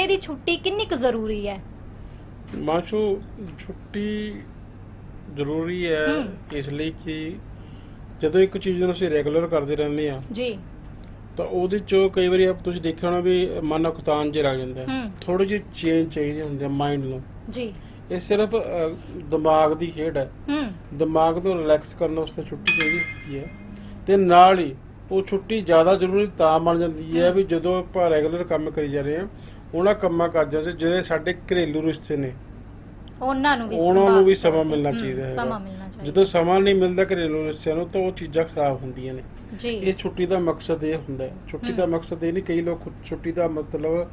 ਹਫ਼ਤੇ ਦੀ ਛੁੱਟੀ ਕਿੰਨੀ ਕੁ ਜ਼ਰੂਰੀ ਹੈ? ਮਾਸ਼ੂ ਛੁੱਟੀ ਜ਼ਰੂਰੀ ਹੈ। ਇਸ ਲਈ ਕਿ ਜਦੋਂ ਇੱਕ ਚੀਜ਼ ਨੂੰ ਅਸੀਂ ਰੈਗੂਲਰ ਕਰਦੇ ਰਹਿੰਦੇ ਆ ਜੀ। ਤਾਂ ਉਹਦੇ ਚੋਂ ਕਈ ਵਾਰੀ ਆਪ ਤੁਸੀਂ ਦੇਖਿਆ ਹੋਣਾ ਵੀ ਮਨ ਉਕਤਾਨ ਜੇ ਲੱਗ ਜਾਂਦਾ ਹੈ। ਥੋੜੀ ਜਿਹੀ ਚੇਂਜ ਚਾਹੀਦੀ ਹੁੰਦੀ ਹੈ ਮਾਈਂਡ ਨੂੰ। ਜੀ। ਇਹ ਸਿਰਫ ਦਿਮਾਗ ਦੀ ਖੇਡ ਹੈ। ਹੂੰ। ਦਿਮਾਗ ਨੂੰ ਰਿਲੈਕਸ ਕਰਨ ਵਾਸਤੇ ਛੁੱਟੀ ਚਾਹੀਦੀ ਹੁੰਦੀ ਹੈ। ਤੇ ਨਾਲ ਹੀ ਉਹ ਛੁੱਟੀ ਜ਼ਿਆਦਾ ਜ਼ਰੂਰੀ ਤਾਂ ਬਣ ਜਾਂਦੀ ਹੈ ਵੀ ਜਦੋਂ ਆਪਾਂ ਰੈਗੂਲਰ ਕੰਮ ਕਰੀ ਜਾ ਰਹੇ ਹਾਂ ਉਹਨਾਂ ਕੰਮਾਂ ਕਾਜਾਂ 'ਚ ਜਿਹੜੇ ਸਾਡੇ ਘਰੇਲੂ ਰਿਸ਼ਤੇ ਨੇ ਉਹਨਾਂ ਨੂੰ ਵੀ ਉਹਨਾਂ ਨੂੰ ਵੀ ਸਮਾਂ ਮਿਲਣਾ ਹੂੰ, ਚਾਹੀਦਾ ਹੈਗਾ। ਸਮਾਂ ਮਿਲਣਾ ਚਾਹੀਦਾ ਜਦੋਂ ਸਮਾਂ ਨਹੀਂ ਮਿਲਦਾ ਘਰੇਲੂ ਰਿਸ਼ਤਿਆਂ ਨੂੰ ਤਾਂ ਉਹ ਚੀਜ਼ਾਂ ਖਰਾਬ ਹੁੰਦੀਆਂ ਨੇ ਜੀ ਇਹ ਛੁੱਟੀ ਦਾ ਮਕਸਦ ਇਹ ਹੁੰਦਾ ਹੈ ਛੁੱਟੀ ਦਾ। ਮਕਸਦ ਇਹ ਨਹੀਂ ਕਈ ਲੋਕ ਛੁੱਟੀ ਦਾ ਮਤਲਬ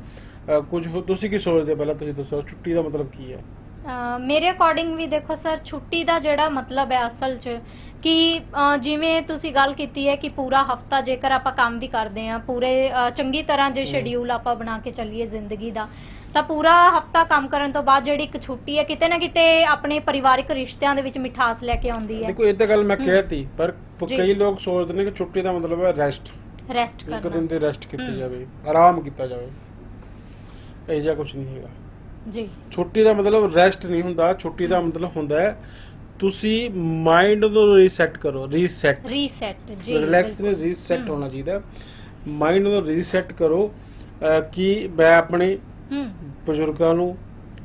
ਕੁਝ ਹੋ- ਤੁਸੀਂ ਕੀ ਸੋਚਦੇ ਹੋ? ਪਹਿਲਾਂ ਤੁਸੀਂ ਦੱਸੋ ਛੁੱਟੀ ਦਾ ਮਤਲਬ ਕੀ ਹੈ ਮੇਰੇ ਅਕੋਰਡਿੰਗ ਵੀ ਦੇਖੋ ਸਰ ਛੁੱਟੀ ਦਾ ਜਿਹੜਾ ਮਤਲਬ ਹੈ ਅਸਲ 'ਚ ਕਿ ਜਿਵੇਂ ਤੁਸੀਂ ਗੱਲ ਕੀਤੀ ਹੈ ਕਿ ਪੂਰਾ ਹਫਤਾ ਜੇਕਰ ਆਪਾਂ ਕੰਮ ਵੀ ਕਰਦੇ ਆ ਪੂਰੇ ਚੰਗੀ ਤਰ੍ਹਾਂ ਜੇ। ਸ਼ਡਿਊਲ ਆਪਾਂ ਬਣਾ ਕੇ ਚੱਲੀਏ ਜ਼ਿੰਦਗੀ ਦਾ ਤਾਂ ਪੂਰਾ ਹਫਤਾ ਕੰਮ ਕਰਨ ਤੋਂ ਬਾਅਦ ਜਿਹੜੀ ਇੱਕ ਛੁੱਟੀ ਹੈ ਕਿਤੇ ਨਾ ਕਿਤੇ ਆਪਣੇ ਪਰਿਵਾਰਿਕ ਰਿਸ਼ਤਿਆਂ ਦੇ ਵਿੱਚ ਮਿਠਾਸ ਲੈ ਕੇ ਆਉਂਦੀ ਹੈ ਦੇਖੋ ਇਹ ਤਾਂ ਗੱਲ ਮੈਂ। ਕਹਿਤੀ ਪਰ। ਕਈ ਲੋਕ ਸੋਚਦੇ ਨੇ ਕਿ ਛੁੱਟੀ ਦਾ ਮਤਲਬ ਹੈ ਰੈਸਟ ਰੈਸਟ ਇੱਕ ਕਰਨਾ ਦਿਨ ਦੀ ਰੈਸਟ ਕੀਤੀ। ਜਾਵੇ ਆਰਾਮ ਕੀਤਾ ਜਾਵੇ ਇਹ ਜਿਹਾ ਕੁਝ ਨਹੀਂ ਹੈਗਾ ਜੀ। ਛੁੱਟੀ ਦਾ ਮਤਲਬ ਰੈਸਟ ਨਹੀਂ ਹੁੰਦਾ ਛੁੱਟੀ ਦਾ ਮਤਲਬ ਹੁੰਦਾ ਹੈ ਤੁਸੀਂ ਮਾਈਂਡ ਨੂੰ ਰੀਸੈਟ ਕਰੋ ਰੀਸੈਟ ਰੀਸੈਟ ਜੀ ਰਿਲੈਕਸ ਤੇ ਬਿਲਕੁਲ। ਰੀਸੈਟ ਹੋਣਾ ਚਾਹੀਦਾ ਮਾਈਂਡ ਨੂੰ ਰੀਸੈਟ ਕਰੋ ਕਿ ਮੈਂ ਆਪਣੇ ਬਜ਼ੁਰਗਾਂ ਨੂੰ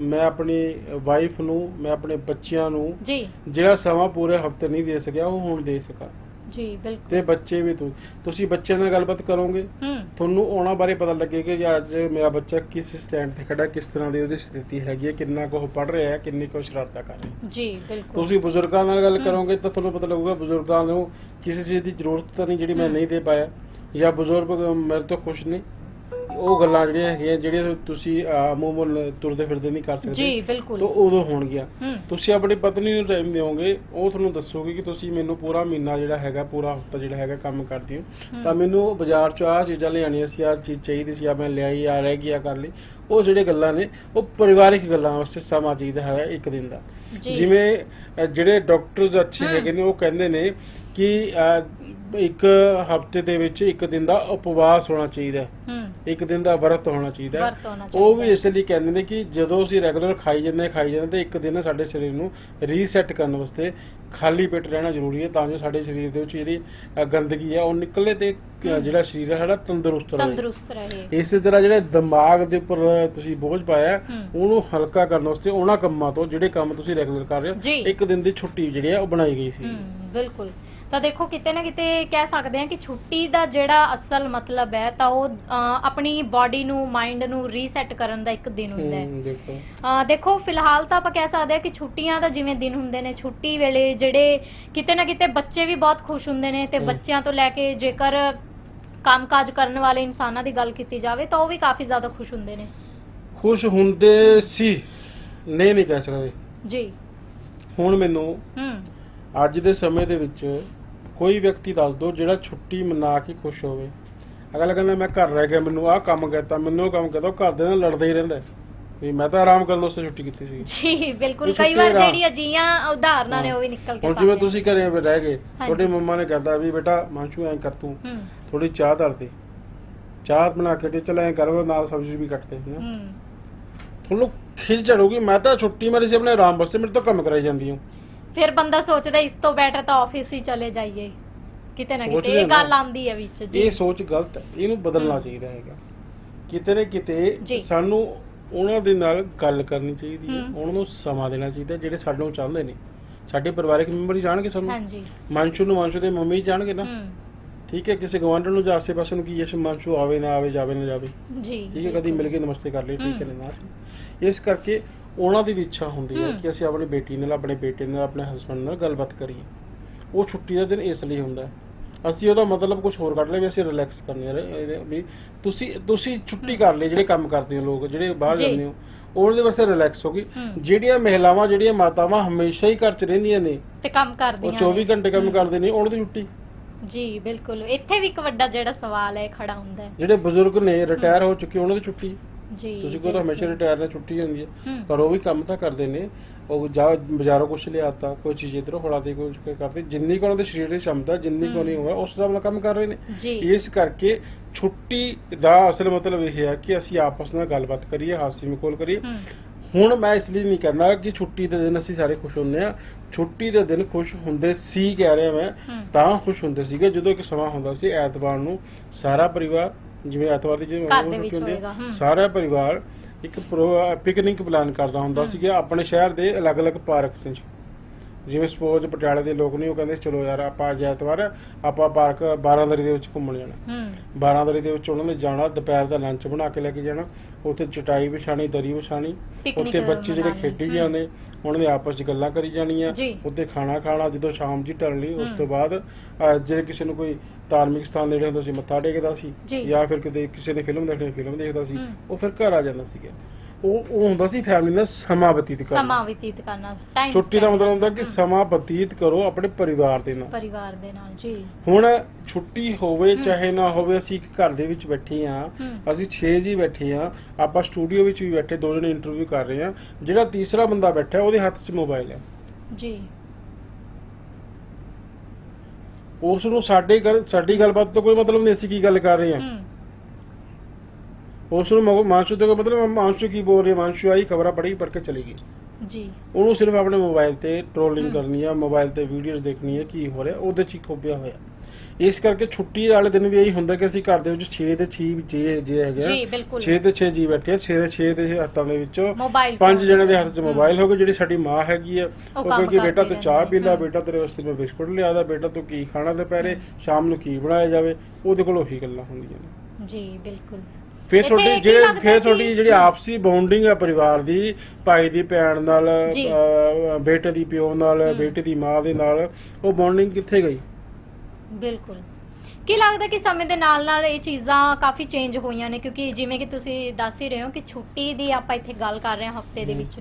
ਮੈਂ ਆਪਣੀ ਵਾਈਫ ਨੂੰ ਮੈਂ ਆਪਣੇ ਬੱਚਿਆਂ ਨੂੰ ਜੀ। ਜਿਹੜਾ ਸਮਾਂ ਪੂਰੇ ਹਫ਼ਤੇ ਨਹੀਂ ਦੇ ਸਕਿਆ ਉਹ ਹੁਣ ਦੇ ਸਕਾਂ। ਜੀ ਬਿਲਕੁਲ। ਤੇ ਬੱਚੇ ਵੀ ਤੁਸੀਂ ਬੱਚਿਆਂ ਨਾਲ ਗੱਲਬਾਤ ਕਰੋਗੇ? ਤੁਹਾਨੂੰ ਉਹਨਾਂ ਬਾਰੇ ਪਤਾ ਲੱਗੇਗਾ ਕਿ ਅੱਜ ਮੇਰਾ ਬੱਚਾ ਕਿਸ ਸਟੈਂਡ ਤੇ ਖੜਾ ਕਿਸ ਤਰ੍ਹਾਂ ਦੀ ਉਹਦੀ ਸਥਿਤੀ ਹੈਗੀ ਹੈ ਕਿੰਨਾ ਕੁ ਉਹ ਪੜ ਰਿਹਾ ਹੈ ਕਿੰਨੀ ਕੁ ਸ਼ਰਾਰਤਾਂ ਕਰ ਰਿਹਾ ਜੀ ਬਿਲਕੁਲ ਤੁਸੀਂ ਬਜ਼ੁਰਗਾਂ ਨਾਲ ਗੱਲ। ਕਰੋਗੇ ਤਾਂ ਤੁਹਾਨੂੰ ਪਤਾ ਲੱਗੂਗਾ ਬਜ਼ੁਰਗਾਂ ਨੂੰ ਕਿਸੇ ਚੀਜ਼ ਦੀ ਜ਼ਰੂਰਤ ਤਾਂ ਨਹੀਂ ਜਿਹੜੀ ਮੈਂ। ਨਹੀਂ ਦੇ ਪਾਇਆ ਜਾਂ ਬਜ਼ੁਰਗ ਮੇਰੇ ਤੋਂ ਖੁਸ਼ ਨਹੀਂ ਉਹ ਗੱਲਾਂ ਜਿਹੜੀਆਂ ਹੈਗੀਆਂ ਜਿਹੜੀਆਂ ਤੁਸੀਂ ਅਮੂਮਨ ਤੁਰਦੇ ਫਿਰਦੇ ਨਹੀਂ ਕਰ ਸਕਦੇ। ਜੀ ਬਿਲਕੁਲ। ਤਾਂ ਉਦੋਂ ਹੋਣਗੀਆਂ। ਤੁਸੀਂ ਆਪਣੀ ਪਤਨੀ ਨੂੰ ਟਾਈਮ ਦਿਓਗੇ ਉਹ ਤੁਹਾਨੂੰ ਦੱਸੋਗੇ ਕਿ ਤੁਸੀਂ ਮੈਨੂੰ ਪੂਰਾ ਮਹੀਨਾ ਜਿਹੜਾ ਹੈਗਾ ਪੂਰਾ ਹਫਤਾ ਜਿਹੜਾ ਹੈਗਾ ਕੰਮ ਕਰਦੇ ਹੋ। ਤਾਂ ਮੈਨੂੰ ਬਾਜ਼ਾਰ ਚੋਂ ਆਹ ਚੀਜ਼ਾਂ ਲਿਆਉਣੀਆਂ ਸੀ ਆਹ ਚੀਜ਼ ਚਾਹੀਦੀ ਸੀ ਆ ਮੈਂ ਲਿਆਈ ਆ ਰਹਿ ਗਈ ਆ ਕਰ ਲਈ। ਉਹ ਜਿਹੜੇ ਗੱਲਾਂ ਨੇ ਉਹ ਪਰਿਵਾਰਿਕ ਗੱਲਾਂ ਵਾਸਤੇ ਸਮਾਂ ਚਾਹੀਦਾ ਹੈ ਇੱਕ ਦਿਨ ਦਾ। ਜਿਵੇਂ ਜਿਹੜੇ ਡਾਕਟਰਸ ਅੱਛੇ। ਹੈਗੇ ਨੇ ਉਹ ਕਹਿੰਦੇ ਨੇ ਕਿ ਇੱਕ ਹਫ਼ਤੇ ਦੇ ਵਿੱਚ ਇੱਕ ਦਿਨ ਦਾ ਉਪਵਾਸ ਹੋਣਾ ਚਾਹੀਦਾ ਹੈ ਇੱਕ ਦਿਨ ਦਾ ਵਰਤ ਹੋਣਾ ਚਾਹੀਦਾ ਹੈ ਵਰਤ ਹੋਣਾ ਉਹ ਵੀ। ਇਸ ਲਈ ਕਹਿੰਦੇ ਨੇ ਕਿ ਜਦੋਂ ਅਸੀਂ ਰੈਗੂਲਰ ਖਾਈ ਜਾਂਦੇ ਹਾਂ, ਖਾਈ ਜਾਂਦੇ ਹਾਂ ਤੇ ਇੱਕ ਦਿਨ ਸਾਡੇ ਸਰੀਰ ਨੂੰ ਰੀਸੈਟ ਕਰਨ ਵਾਸਤੇ ਖਾਲੀ ਪੇਟ ਰਹਿਣਾ ਜ਼ਰੂਰੀ ਹੈ ਤਾਂ ਜੋ ਸਾਡੇ ਸਰੀਰ ਦੇ ਵਿੱਚ ਜਿਹੜੀ ਅ, ਗੰਦਗੀ ਹੈ ਉਹ ਨਿਕਲੇ ਤੇ ਅ। ਜਿਹੜਾ ਸਰੀਰ ਹੈ ਸਾਡਾ ਤੰਦਰੁਸਤ ਰਹੇ ਤੰਦਰੁਸਤ ਰਹੇ ਇਸੇ ਤਰ੍ਹਾਂ ਜਿਹੜੇ ਦਿਮਾਗ ਦੇ ਉੱਪਰ ਤੁਸੀਂ ਬੋਝ ਪਾਇਆ ਹਮ। ਉਹਨੂੰ ਹਲਕਾ ਕਰਨ ਵਾਸਤੇ ਉਹਨਾਂ ਕੰਮਾਂ ਤੋਂ ਜਿਹੜੇ ਕੰਮ ਤੁਸੀਂ ਰੈਗੂਲਰ ਕਰ ਰਹੇ ਜੀ। ਹੋ ਇੱਕ ਦਿਨ ਦੀ ਛੁੱਟੀ ਜਿਹੜੀ ਹੈ ਉਹ ਬਣਾਈ ਗਈ ਸੀ ਬਿਲਕੁਲ ਤਾਂ ਦੇਖੋ ਕਿਤੇ ਨਾ ਕਿਤੇ ਕਹਿ ਸਕਦੇ ਹਾਂ ਕਿ ਛੁੱਟੀ ਦਾ ਜਿਹੜਾ ਅਸਲ ਮਤਲਬ ਹੈ ਤਾਂ ਉਹ ਆਪਣੀ ਬਾਡੀ ਨੂੰ ਮਾਈਂਡ ਨੂੰ ਰੀਸੈਟ ਕਰਨ ਦਾ ਇੱਕ ਦਿਨ ਹੁੰਦਾ ਹੈ। ਦੇਖੋ। ਫਿਲਹਾਲ ਤਾਂ ਆਪਾਂ ਕਹਿ ਸਕਦੇ ਹਾਂ ਕਿ ਛੁੱਟੀਆਂ ਦਾ ਜਿਵੇਂ ਦਿਨ ਹੁੰਦੇ ਨੇ ਛੁੱਟੀ ਵੇਲੇ ਜਿਹੜੇ ਕਿਤੇ ਨਾ ਕਿਤੇ ਬੱਚੇ ਵੀ ਬਹੁਤ ਖੁਸ਼ ਹੁੰਦੇ ਨੇ ਤੇ। ਬੱਚਿਆਂ ਤੋਂ ਲੈ ਕੇ ਜੇਕਰ ਕੰਮਕਾਜ ਕਰਨ ਵਾਲੇ ਇਨਸਾਨਾਂ ਦੀ ਗੱਲ ਕੀਤੀ ਜਾਵੇ ਤਾਂ ਉਹ ਵੀ ਕਾਫੀ ਜ਼ਿਆਦਾ ਖੁਸ਼ ਹੁੰਦੇ ਨੇ। ਖੁਸ਼ ਹੁੰਦੇ ਸੀ। ਨਹੀਂ ਨਹੀਂ ਕਹਿ ਸਕਦੇ। ਜੀ। ਹੁਣ ਮੈਨੂੰ ਹੂੰ। ਅੱਜ ਦੇ ਸਮੇਂ ਦੇ ਵਿੱਚ ਕੋਈ ਵਿਅਕਤੀ ਦੱਸ ਦਿਓ ਜਿਹੜਾ ਛੁੱਟੀ ਮਨਾ ਕੇ ਖੁਸ਼ ਹੋਵੇ। ਅਗਲਾ ਕਹਿੰਦਾ ਮੈਂ ਘਰ ਰਹਿ ਗਿਆ ਮੈਨੂੰ ਆਹ ਕੰਮ ਕਹਿਤਾ ਮੈਨੂੰ ਉਹ ਕੰਮ ਉਹ ਘਰ ਦੇ ਨਾਲ ਲੜਦਾ ਹੀ ਰਹਿੰਦਾ। ਵੀ ਮੈਂ ਤਾਂ ਆਰਾਮ ਕਰਨ ਵਾਸਤੇ ਛੁੱਟੀ ਕੀਤੀ ਸੀ। ਜੀ ਬਿਲਕੁਲ। ਕਈ ਵਾਰ ਜਿਹੜੀਆਂ ਜੀਆਂ ਉਦਾਹਰਨਾਂ ਨੇ ਉਹ ਵੀ ਨਿਕਲ ਕੇ ਹੁਣ ਜਿਵੇਂ ਤੁਸੀਂ ਘਰੇ ਰਹਿ ਗਏ। ਤੁਹਾਡੇ ਮੰਮਾ ਨੇ ਕਹਤਾ ਵੀ ਬੇਟਾ ਮਾਂਸ਼ੂ ਐਂ ਕਰ ਤੂੰ। ਥੋੜੀ ਚਾਹ ਧਰ ਦੇ। ਚਾਹ ਬਣਾ ਕੇ ਦੇ ਚਲ ਐਂ ਕਰ ਉਹ ਨਾਲ ਸਬਜ਼ੀ ਵੀ ਕੱਟ ਦੇ ਹੂੰ। ਤੁਹਾਨੂੰ ਖਿੱਚ ਚੜੂਗੀ ਮੈਂ ਤਾਂ ਛੁੱਟੀ ਮਾਰੀ ਸੀ ਆਪਣੇ ਆਰਾਮ ਵਾਸਤੇ ਮੇਰੇ ਤੋਂ ਕੰਮ ਕਰਾਈ ਜਾਂਦੀ ਹਾਂ। ਫਿਰ ਬੰਦਾ ਸੋਚਦਾ ਇਸ ਤੋਂ ਬੈਟਰ ਤਾਂ ਆਫਿਸ ਹੀ ਚਲੇ ਜਾਈਏ। ਕਿਤੇ ਨਾ ਕਿਤੇ ਸੋਚਦੇ ਇਹ ਨਾ। ਗੱਲ ਆਉਂਦੀ ਹੈ ਵਿੱਚ ਜੀ। ਇਹ ਸੋਚ ਗਲਤ ਹੈ। ਇਹਨੂੰ ਬਦਲਣਾ। ਚਾਹੀਦਾ ਹੈਗਾ। ਕਿਤੇ ਨਾ ਕਿਤੇ। ਸਾਨੂੰ ਉਹਨਾਂ ਦੇ ਨਾਲ ਗੱਲ ਕਰਨੀ ਚਾਹੀਦੀ ਹੈ। ਹਮ। ਉਹਨਾਂ ਨੂੰ ਸਮਾਂ ਦੇਣਾ ਚਾਹੀਦਾ ਜਿਹੜੇ ਸਾਡੇ ਨੂੰ ਚਾਹੁੰਦੇ ਨੇ। ਸਾਡੇ ਪਰਿਵਾਰਕ ਮੈਂਬਰ ਹੀ ਜਾਣਗੇ ਸਾਨੂੰ। ਹਾਂਜੀ। ਮਾਨਸ਼ੂ ਨੂੰ ਮਾਨਸ਼ੂ ਦੇ ਮੰਮੀ ਹੀ ਜਾਣਗੇ ਨਾ। ਹੂੰ। ਠੀਕ ਹੈ ਕਿਸੇ ਗਵਾਂਢਣ ਨੂੰ ਜਾਂ ਆਸੇ-ਪਾਸੇ ਨੂੰ ਕੀ ਇਸ ਮਾਨਸ਼ੂ ਆਵੇ ਨਾ ਆਵੇ ਜਾਵੇ ਨਾ ਜਾਵੇ। ਜੀ ਠੀਕ ਹੈ ਕਦੀ ਮਿਲ ਕੇ ਨਮਸਤੇ ਕਰ ਲਈ ਠੀਕ ਹੈ। ਨਾ। ਇਸ ਕਰਕੇ ਉਹਨਾਂ ਦੀ ਵੀ ਇੱਛਾ ਹੁੰਦੀ ਹੈ। ਕਿ ਅਸੀਂ ਆਪਣੀ ਬੇਟੀ ਨਾਲ ਆਪਣੇ ਬੇਟੇ ਨਾਲ ਆਪਣੇ ਹਸਬੰਡ ਨਾਲ ਗੱਲਬਾਤ ਕਰੀਏ ਉਹ ਛੁੱਟੀ ਦਾ ਦਿਨ ਇਸ ਲਈ ਹੁੰਦਾ ਅਸੀਂ ਉਹਦਾ ਮਤਲਬ ਕੁਝ ਹੋਰ ਕੱਢ ਲਿਆ ਵੀ ਅਸੀਂ ਰਿਲੈਕਸ ਕਰਨੀ ਇਹਦੇ ਵੀ ਤੁਸੀਂ ਤੁਸੀਂ ਛੁੱਟੀ ਕਰ ਲਈ ਜਿਹੜੇ ਕੰਮ ਕਰਦੇ ਹੋ ਲੋਕ ਜਿਹੜੇ ਬਾਹਰ। ਜਾਂਦੇ ਹੋ ਉਹਦੇ ਵਾਸਤੇ ਰਿਲੈਕਸ ਹੋ ਗਈ। ਜਿਹੜੀਆਂ ਮਹਿਲਾਵਾਂ ਜਿਹੜੀਆਂ ਮਾਤਾਵਾਂ ਹਮੇਸ਼ਾ ਹੀ ਘਰ 'ਚ ਰਹਿੰਦੀਆਂ ਨੇ ਤੇ ਕੰਮ ਉਹ ਕਰਦੀਆਂ 24 ਨੇ। ਘੰਟੇ ਕੰਮ। ਕਰਦੇ ਨੇ ਉਹਨਾਂ ਦੀ ਛੁੱਟੀ ਜੀ ਬਿਲਕੁਲ ਇੱਥੇ ਵੀ ਇੱਕ ਵੱਡਾ ਜਿਹੜਾ ਸਵਾਲ ਹੈ ਖੜਾ ਹੁੰਦਾ ਹੈ ਜਿਹੜੇ ਬਜ਼ੁਰਗ ਨੇ ਰਿਟਾਇਰ ਹੋ ਚੁੱਕੇ ਉਹਨਾਂ ਦੀ ਛੁੱਟੀ ਜੀ ਤੁਸੀਂ ਕਹੋ ਤਾਂ ਹਮੇਸ਼ਾ ਰਿਟਾਇਰ ਨਾਲ ਛੁੱਟੀ ਹੁੰਦੀ ਹੈ। ਪਰ ਉਹ ਵੀ ਕੰਮ ਤਾਂ ਕਰਦੇ ਨੇ। ਉਹ ਜਾ ਬਾਜ਼ਾਰੋਂ ਕੁਝ ਲਿਆਤਾ ਕੋਈ ਚੀਜ਼ ਇਧਰੋਂ ਹੋਲਾ ਦੇ ਕੁਝ ਕਰਦੇ ਜਿੰਨੀ ਕੋਲ ਦੇ ਸਰੀਰ ਦੀ ਸ਼ਮਤਾ ਜਿੰਨੀ ਕੋਲ ਨਹੀਂ ਹੋਇਆ ਉਸ ਹਿਸਾਬ ਨਾਲ ਕੰਮ ਕਰ ਰਹੇ ਨੇ। ਇਸ ਕਰਕੇ ਛੁੱਟੀ ਦਾ ਅਸਲ ਮਤਲਬ ਇਹ ਹੈ ਕਿ ਅਸੀਂ ਆਪਸ ਨਾਲ ਗੱਲਬਾਤ ਕਰੀਏ ਹਾਸੀ ਮਖੌਲ ਕਰੀਏ। ਹੁਣ ਮੈਂ ਇਸ ਲਈ ਨਹੀਂ ਕਰਨਾ ਕਿ ਛੁੱਟੀ ਦੇ ਦਿਨ ਅਸੀਂ ਸਾਰੇ ਖੁਸ਼ ਹੁੰਦੇ ਆ ਛੁੱਟੀ ਦੇ ਦਿਨ ਖੁਸ਼ ਹੁੰਦੇ ਸੀ ਕਹਿ ਰਿਹਾ ਮੈਂ ਤਾਂ ਖੁਸ਼ ਹੁੰਦੇ ਸੀਗੇ ਜਦੋਂ ਕਿ ਸਮਾਂ ਹੁੰਦਾ ਸੀ ਐਤਵਾਰ ਨੂੰ ਸਾਰਾ ਪਰਿਵਾਰ ਜਿਵੇਂ ਐਤਵਾਰ ਦੀ ਜਿਵੇਂ ਘਰ ਦੇ ਵਿੱਚ ਹੋਏਗਾ, ਹੂੰ। ਸਾਰਾ ਪਰਿਵਾਰ ਇੱਕ ਪਿਕਨਿਕ ਪਲਾਨ ਕਰਦਾ ਹੁੰਦਾ ਸੀ ਕਿ ਆਪਣੇ ਸ਼ਹਿਰ ਦੇ ਅਲੱਗ-ਅਲੱਗ ਪਾਰਕ ਵਿੱਚ ਜਿਵੇਂ ਸਪੋਜ਼ ਪਟਿਆਲੇ ਦੇ ਲੋਕ ਨੇ ਉਹ ਕਹਿੰਦੇ ਚਲੋ ਯਾਰ ਆਪਾਂ ਅੱਜ ਐਤਵਾਰ ਆਪਾਂ ਪਾਰਕ 12 ਦੇ ਵਿੱਚ ਘੁੰਮਣ ਜਾਣਾ ਹੂੰ 12 ਦੇ ਵਿੱਚ ਉਹਨਾਂ ਨੇ ਜਾਣਾ ਦੁਪਹਿਰ ਦਾ ਲੰਚ ਬਣਾ ਕੇ ਲੈ ਕੇ ਜਾਣਾ ਉੱਥੇ ਚਟਾਈ ਵਿਛਾਣੀ ਦਰੀ ਵਿਛਾਣੀ ਉੱਥੇ ਬੱਚੇ ਜਿਹੜੇ ਖੇਡੀ। ਜਾਂਦੇ ਉਹਨਾਂ ਦੇ ਆਪਸ ਵਿੱਚ ਗੱਲਾਂ ਕਰੀ ਜਾਣੀਆਂ। ਉੱਥੇ ਖਾਣਾ ਖਾਣਾ ਜਦੋਂ ਸ਼ਾਮ ਜੀ ਢਲਣੀ ਉਸ ਹੂੰ। ਤੋਂ ਬਾਅਦ ਜੇ ਕਿਸੇ ਨੂੰ ਕੋਈ ਧਾਰਮਿਕ ਸਥਾਨ ਨੇੜੇ ਹੁੰਦਾ ਸੀ ਮੱਥਾ ਟੇਕਦਾ ਸੀ ਜੀ। ਫਿਰ ਕਿਤੇ ਕਿਸੇ ਨੇ ਫਿਲਮ ਦੇਖਣੀ ਫਿਲਮ ਦੇਖਦਾ ਸੀ। ਉਹ ਫਿਰ ਘਰ ਆ ਜਾਂਦਾ ਸੀਗਾ ਉਹ ਉਹ ਹੁੰਦਾ ਸੀ ਫੈਮਿਲੀ ਨਾਲ ਸਮਾਂ ਬਤੀਤ ਕਰਨਾ। ਸਮਾਂ ਬਤੀਤ ਕਰਨਾ ਟਾਈਮ ਛੁੱਟੀ ਦਾ ਮਤਲਬ ਹੁੰਦਾ ਕਿ ਸਮਾਂ ਬਤੀਤ ਕਰੋ ਆਪਣੇ ਪਰਿਵਾਰ ਦੇ ਨਾਲ। ਪਰਿਵਾਰ ਦੇ ਨਾਲ ਜੀ। ਹੁਣ ਛੁੱਟੀ ਹੋਵੇ ਚਾਹੇ ਨਾ ਹੋਵੇ ਅਸੀਂ ਇੱਕ ਘਰ ਦੇ ਵਿੱਚ ਬੈਠੇ ਆ। ਅਸੀਂ 6 ਜੀ ਬੈਠੇ ਆ ਆਪਾਂ ਸਟੂਡੀਓ ਵਿੱਚ ਵੀ ਬੈਠੇ ਦੋ ਜਣੇ ਇੰਟਰਵਿਊ ਕਰ ਰਹੇ ਆ ਜਿਹੜਾ ਤੀਸਰਾ ਬੰਦਾ ਬੈਠਾ ਉਹਦੇ ਹੱਥ 'ਚ ਮੋਬਾਈਲ ਹੈ। ਜੀ। ਉਸ ਨੂੰ ਸਾਡੇ ਗੱਲ ਸਾਡੀ ਗੱਲਬਾਤ ਤੋਂ ਕੋਈ ਮਤਲਬ ਨਹੀਂ ਅਸੀਂ ਕੀ ਗੱਲ ਕਰ ਰਹੇ ਆ ਉਸ ਨੂੰ ਮਾਨਸੂ ਤੋਂ ਕੋਈ ਮਤਲਬ ਮਾਨਸੂ ਕੀ ਬੋਲ ਰਿਹਾ ਮਾਨਸੂ ਆਈ ਖਬਰਾਂ ਪੜ੍ਹੀ ਪੜ੍ਹ ਕੇ ਚਲੀ ਗਈ। ਜੀ। ਉਹਨੂੰ ਸਿਰਫ ਆਪਣੇ ਮੋਬਾਈਲ ਤੇ ਟ੍ਰੋਲਿੰਗ ਕਰਨੀ ਆ ਮੋਬਾਈਲ ਤੇ ਵੀਡੀਓਜ਼ ਦੇਖਣੀ ਹੈ ਕੀ ਹੋ ਰਿਹਾ ਉਹਦੇ 'ਚ ਹੀ ਖੋਬਿਆ ਹੋਇਆ। ਇਸ ਕਰਕੇ ਛੁੱਟੀ ਵਾਲੇ ਦਿਨ ਵੀ ਇਹੀ ਹੁੰਦਾ ਕਿ ਅਸੀਂ ਘਰ ਦੇ ਵਿੱਚ 6 ਤੇ 6 ਜੇ ਜੇ ਹੈਗੇ ਜੀ, ਬਿਲਕੁਲ। 6 ਤੇ 6 ਜੀ ਬੈਠੇ ਆ 6 ਦੇ 6 ਦੇ ਹੱਥਾਂ ਦੇ ਵਿੱਚੋਂ ਪੰਜ। ਜਣੇ ਦੇ ਹੱਥ 'ਚ ਮੋਬਾਈਲ ਹੋ ਗਏ ਜਿਹੜੀ ਸਾਡੀ ਮਾਂ ਹੈਗੀ ਆ ਉਹ ਕਹਿੰਦੀ ਬੇਟਾ ਤੂੰ ਚਾਹ ਪੀਂਦਾ ਹੈ। ਬੇਟਾ ਤੇਰੇ ਵਾਸਤੇ ਮੈਂ ਬਿਸਕੁਟ ਲਿਆਦਾ ਬੇਟਾ ਤੂੰ ਕੀ ਖਾਣਾ ਦੁਪਹਿਰੇ ਸ਼ਾਮ ਨੂੰ ਕੀ ਬਣਾਇਆ ਜਾਵੇ ਉਹਦੇ ਕੋਲ ਉਹੀ ਗੱਲਾਂ ਹੁੰਦੀਆਂ ਨੇ। ਜੀ ਬਿਲਕੁਲ। ਫਿਰ ਤੁਹਾਡੀ ਜਿਹੜੇ ਫਿਰ ਤੁਹਾਡੀ ਜਿਹੜੀ ਆਪਸੀ ਬੌਂਡਿੰਗ ਹੈ ਪਰਿਵਾਰ ਦੀ ਭਾਈ ਦੀ ਭੈਣ ਨਾਲ ਬੇਟੇ ਦੀ ਪਿਓ ਨਾਲ। ਬੇਟੇ ਦੀ ਮਾਂ ਦੇ ਨਾਲ ਉਹ ਬੌਂਡਿੰਗ ਕਿੱਥੇ ਗਈ? ਬਿਲਕੁਲ। ਕੀ ਲੱਗਦਾ ਕਿ ਸਮੇਂ ਦੇ ਨਾਲ ਨਾਲ ਇਹ ਚੀਜ਼ਾਂ ਕਾਫੀ ਚੇਂਜ ਹੋਈਆਂ ਨੇ? ਕਿਉਂਕਿ ਜਿਵੇਂ ਕਿ ਤੁਸੀਂ ਦੱਸ ਹੀ ਰਹੇ ਹੋ ਕਿ ਛੁੱਟੀ ਦੀ ਆਪਾਂ ਇੱਥੇ ਗੱਲ ਕਰ ਰਹੇ ਹਾਂ ਹਫ਼ਤੇ ਦੇ। ਵਿੱਚ।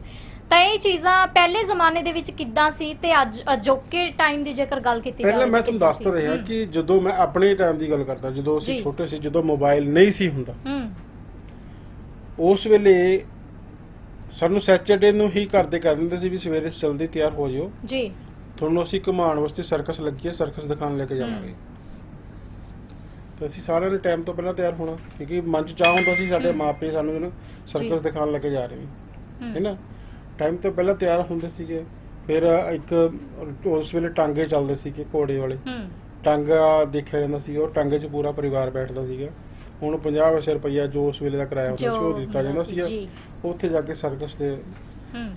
ਤਾਂ ਇਹ ਚੀਜ਼ਾਂ ਪਹਿਲੇ ਜ਼ਮਾਨੇ ਦੇ ਵਿੱਚ ਕਿੱਦਾਂ ਸੀ ਤੇ ਅੱਜ ਅਜੋਕੇ ਟਾਈਮ ਦੀ ਜੇਕਰ ਗੱਲ ਕੀਤੀ ਪਹਿਲਾਂ ਜਾਵੇ ਮੈਂ ਤਾਂ ਤੁਹਾਨੂੰ ਦੱਸ ਤਾਂ? ਰਿਹਾ ਕਿ ਜਦੋਂ ਮੈਂ ਆਪਣੇ ਟਾਈਮ ਦੀ ਗੱਲ ਕਰਦਾ ਜਦੋਂ ਅਸੀਂ। ਛੋਟੇ ਸੀ ਜਦੋਂ ਮੋਬਾਈਲ ਨਹੀਂ ਸੀ ਹੁੰਦਾ ਹੂੰ। ਉਸ ਵੇਲੇ ਸਾਨੂੰ ਸੈਚਰਡੇ ਨੂੰ ਹੀ ਕਰਦੇ ਕਰ ਦਿੰਦੇ ਸੀ ਵੀ ਸਵੇਰੇ ਜਲਦੀ ਤਿਆਰ ਹੋ ਜਿਓ। ਜੀ। ਤੁਹਾਨੂੰ ਅਸੀਂ ਘੁਮਾਉਣ ਵਾਸਤੇ ਸਰਕਸ ਲੱਗੀ ਹੈ ਸਰਕਸ ਦਿਖਾਉਣ ਲੈ ਕੇ ਜਾਵਾਂਗੇ। ਤੇ ਅਸੀਂ ਸਾਰਿਆਂ ਨੇ ਟਾਈਮ ਤੋਂ ਪਹਿਲਾਂ ਤਿਆਰ ਹੋਣਾ ਕਿਉਂਕਿ ਮਨ ਚ ਚਾਹ ਹੁੰਦਾ ਸੀ ਸਾਡੇ। ਮਾਪੇ ਸਾਨੂੰ। ਸਰਕਸ ਦਿਖਾਉਣ ਲੈ ਕੇ ਜਾ ਰਹੇ ਨੇ ਹੂੰ, ਹੈ ਨਾ? ਟਾਈਮ ਤੋਂ ਪਹਿਲਾਂ ਤਿਆਰ ਹੁੰਦੇ ਸੀਗੇ। ਫਿਰ ਇੱਕ ਉਸ ਵੇਲੇ ਟਾਂਗੇ ਚੱਲਦੇ ਸੀਗੇ ਘੋੜੇ ਵਾਲੇ। ਹੂੰ। ਟਾਂਗਾ ਦੇਖਿਆ ਜਾਂਦਾ ਸੀ ਉਹ ਟਾਂਗੇ 'ਚ ਪੂਰਾ ਪਰਿਵਾਰ ਬੈਠਦਾ ਸੀਗਾ। ਹੁਣ 50 ਵੈਸੇ ਰੁਪਈਆ ਜੋ ਉਸ ਵੇਲੇ ਦਾ ਕਿਰਾਇਆ ਹੁੰਦਾ ਸੀ ਉਹ ਦਿੱਤਾ ਜਾਂਦਾ ਸੀਗਾ। ਉੱਥੇ ਜਾ ਕੇ ਸਰਕਸ ਦੇ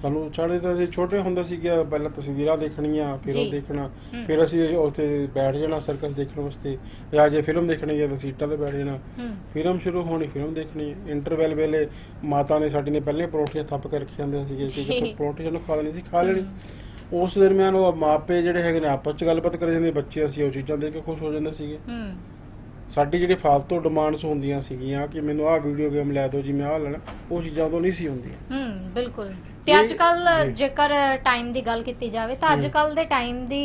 ਸਾਨੂੰ ਚੜ੍ਹਦੇ ਤਾਂ ਅਸੀਂ ਛੋਟੇ ਹੁੰਦੇ ਸੀਗੇ ਪਹਿਲਾਂ ਤਸਵੀਰਾਂ ਦੇਖਣੀਆਂ ਫਿਰ ਉਹ। ਦੇਖਣਾ। ਫਿਰ ਅਸੀਂ ਉੱਥੇ ਬੈਠ ਜਾਣਾ ਸਰਕਸ ਦੇਖਣ ਵਾਸਤੇ ਜਾਂ ਜੇ ਫਿਲਮ ਦੇਖਣੀ ਹੈ ਤਾਂ ਸੀਟਾਂ ਤੇ ਬੈਠ ਜਾਣਾ। ਫਿਲਮ ਸ਼ੁਰੂ ਹੋਣੀ ਫਿਲਮ ਦੇਖਣੀ। ਇੰਟਰਵੈਲ ਵੇਲੇ ਮਾਤਾ ਨੇ ਸਾਡੀ ਨੇ ਪਹਿਲੇ ਪਰੌਂਠੀਆਂ ਥੱਪ ਕੇ ਰੱਖੀ ਜਾਂਦੇ ਸੀਗੇ ਅਸੀਂ ਪਰੌਂਠੀ ਸਾਨੂੰ ਖਾ ਲੈਣੀ ਸੀ ਖਾ ਲੈਣੀ। ਉਸ ਦਰਮਿਆਨ ਉਹ ਮਾਪੇ ਜਿਹੜੇ ਹੈਗੇ ਨੇ ਆਪਸ ਚ ਗੱਲਬਾਤ ਕਰੀ ਜਾਂਦੇ ਬੱਚੇ ਅਸੀਂ ਉਹ ਚੀਜ਼ਾਂ ਦੇਖ ਕੇ ਖੁਸ਼ ਹੋ ਜਾਂਦੇ ਸੀਗੇ। ਸਾਡੀ ਜਿਹੜੀ ਫਾਲਤੂ ਡਿਮਾਂਡਸ ਹੁੰਦੀਆਂ ਸੀਗੀਆਂ ਕਿ ਮੈਨੂੰ ਆਹ ਵੀਡੀਓ ਗੇਮ ਲੈ ਦਿਓ ਜੀ ਮੈਂ ਆਹ ਲੈਣਾ ਉਹ ਚੀਜ਼ਾਂ ਉਦੋਂ ਨਹੀਂ ਸੀ ਹੁੰਦੀਆਂ। ਹੂੰ ਬਿਲਕੁਲ। ਤੇ ਅੱਜ ਕੱਲ। ਜੇਕਰ ਟਾਈਮ ਦੀ ਗੱਲ ਕੀਤੀ ਜਾਵੇ ਤਾਂ ਅੱਜ। ਕੱਲ ਦੇ ਟਾਈਮ ਦੀ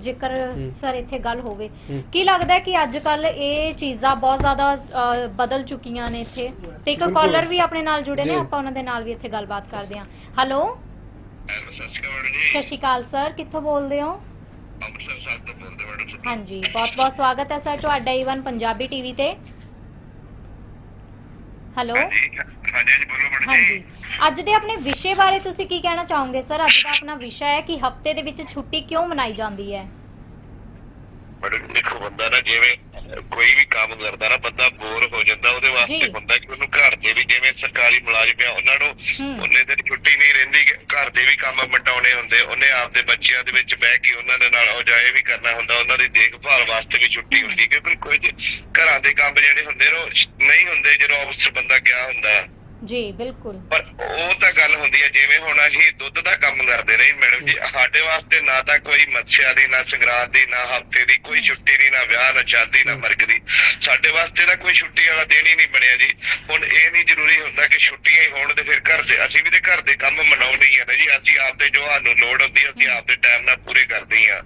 ਜੇਕਰ। ਸਰ ਇੱਥੇ ਗੱਲ ਹੋਵੇ। ਕੀ ਲੱਗਦਾ ਹੈ ਕਿ ਅੱਜ ਕੱਲ ਇਹ ਚੀਜ਼ਾਂ ਬਹੁਤ ਜ਼ਿਆਦਾ ਬਦਲ ਚੁੱਕੀਆਂ ਨੇ ਇੱਥੇ ਤੇ ਇੱਕ। ਕਾਲਰ ਵੀ ਆਪਣੇ ਨਾਲ ਜੁੜੇ ਨੇ। ਆਪਾਂ ਉਹਨਾਂ ਦੇ ਨਾਲ ਵੀ ਇੱਥੇ ਗੱਲਬਾਤ ਕਰਦੇ ਹਾਂ ਹੈਲੋ ਸਤਿ ਸ਼੍ਰੀ ਅਕਾਲ ਸ਼੍ਰੀ ਕਿੱਥੋਂ ਬੋਲਦੇ ਹੋ ਅੰਮ੍ਰਿਤਸਰ ਸਾਹਿਬ ਤੋਂ ਬੋਲਦੇ ਮੈਡਮ ਜੀ ਹਾਂਜੀ ਬਹੁਤ ਬਹੁਤ ਸਵਾਗਤ ਹੈ ਸਰ ਤੁਹਾਡਾ ਈਵਨ ਪੰਜਾਬੀ ਟੀਵੀ ਤੇ ਹੈਲੋ ਹਾਂਜੀ ਹਾਂਜੀ ਬੋਲੋ ਮੈਡਮ ਹਾਂਜੀ ਅੱਜ ਦੇ ਆਪਣੇ ਵਿਸ਼ੇ ਬਾਰੇ ਤੁਸੀਂ ਕੀ ਕਹਿਣਾ ਚਾਹੋਗੇ ਸਰ ਅੱਜ ਦਾ ਆਪਣਾ ਵਿਸ਼ਾ ਹੈ ਕਿ ਹਫ਼ਤੇ ਦੇ ਵਿੱਚ ਛੁੱਟੀ ਕਿਉਂ ਮਨਾਈ ਜਾਂਦੀ ਹੈ ਮੈਡਮ ਦੇਖੋ ਬੰਦਾ ਨਾ ਜਿਵੇਂ ਅਹ, ਕੋਈ ਵੀ ਕੰਮ ਕਰਦਾ ਨਾ ਬੰਦਾ ਬੋਰ ਹੋ ਜਾਂਦਾ ਉਹਦੇ ਵਾਸਤੇ ਜੀ। ਹੁੰਦਾ ਕਿ ਉਹਨੂੰ ਘਰ ਦੇ ਵੀ ਜਿਵੇਂ ਸਰਕਾਰੀ ਮੁਲਾਜ਼ਮ ਆ ਉਹਨਾਂ ਨੂੰ ਹੂੰ। ਉਹਨੇ ਦਿਨ ਛੁੱਟੀ ਨਹੀਂ ਰਹਿੰਦੀ ਕਿ ਘਰ ਦੇ ਵੀ ਕੰਮ ਮਟਾਉਣੇ ਹੁੰਦੇ ਉਹਨੇ ਆਪਦੇ ਬੱਚਿਆਂ ਦੇ ਵਿੱਚ ਬਹਿ ਕੇ ਉਹਨਾਂ ਦੇ ਨਾਲ ਉਜਾਏ ਵੀ ਕਰਨਾ ਹੁੰਦਾ ਉਹਨਾਂ ਦੀ ਦੇਖਭਾਲ ਵਾਸਤੇ ਵੀ ਛੁੱਟੀ ਹੁੰਦੀ ਕਿਉਂਕਿ ਕੁਝ ਘਰਾਂ ਦੇ ਕੰਮ ਜਿਹੜੇ ਹੁੰਦੇ ਨੇ ਨਹੀਂ ਹੁੰਦੇ ਜਦੋਂ ਆਫਿਸ ਬੰਦਾ ਗਿਆ ਹੁੰਦਾ ਜੀ ਬਿਲਕੁਲ। ਪਰ ਉਹ ਤਾਂ ਗੱਲ ਹੁੰਦੀ ਹੈ ਜਿਵੇਂ ਹੁਣ ਅਸੀਂ ਦੁੱਧ ਦਾ ਕੰਮ ਕਰਦੇ ਰਹੇ ਮੈਡਮ ਜੀ ਸਾਡੇ ਵਾਸਤੇ ਨਾ ਤਾਂ ਕੋਈ ਮੱਛਿਆ ਦੀ ਨਾ ਸੰਗਰਾਂਦ ਦੀ ਨਾ ਹਫ਼ਤੇ ਦੀ ਕੋਈ ਛੁੱਟੀ ਨਹੀਂ ਨਾ ਵਿਆਹ ਨਾ ਸ਼ਾਦੀ ਨਾ ਮਰਗ ਦੀ। ਸਾਡੇ ਵਾਸਤੇ ਤਾਂ ਕੋਈ ਛੁੱਟੀ ਵਾਲਾ ਦਿਨ ਹੀ ਨਹੀਂ ਬਣਿਆ ਜੀ। ਹੁਣ ਇਹ ਨਹੀਂ ਜ਼ਰੂਰੀ ਹੁੰਦਾ ਕਿ ਛੁੱਟੀਆਂ ਹੀ ਹੋਣ ਤੇ ਫਿਰ ਘਰ ਦੇ ਅਸੀਂ ਵੀ ਤੇ ਘਰ ਦੇ ਕੰਮ ਮਨਾਉਣੇ ਹੀ ਆ ਨਾ ਜੀ। ਅਸੀਂ ਆਪਦੇ ਜੋ ਸਾਨੂੰ ਲੋੜ ਹੁੰਦੀ ਹੈ, ਅਸੀਂ ਆਪਦੇ ਟਾਈਮ ਨਾਲ ਪੂਰੇ ਕਰਦੇ ਹਾਂ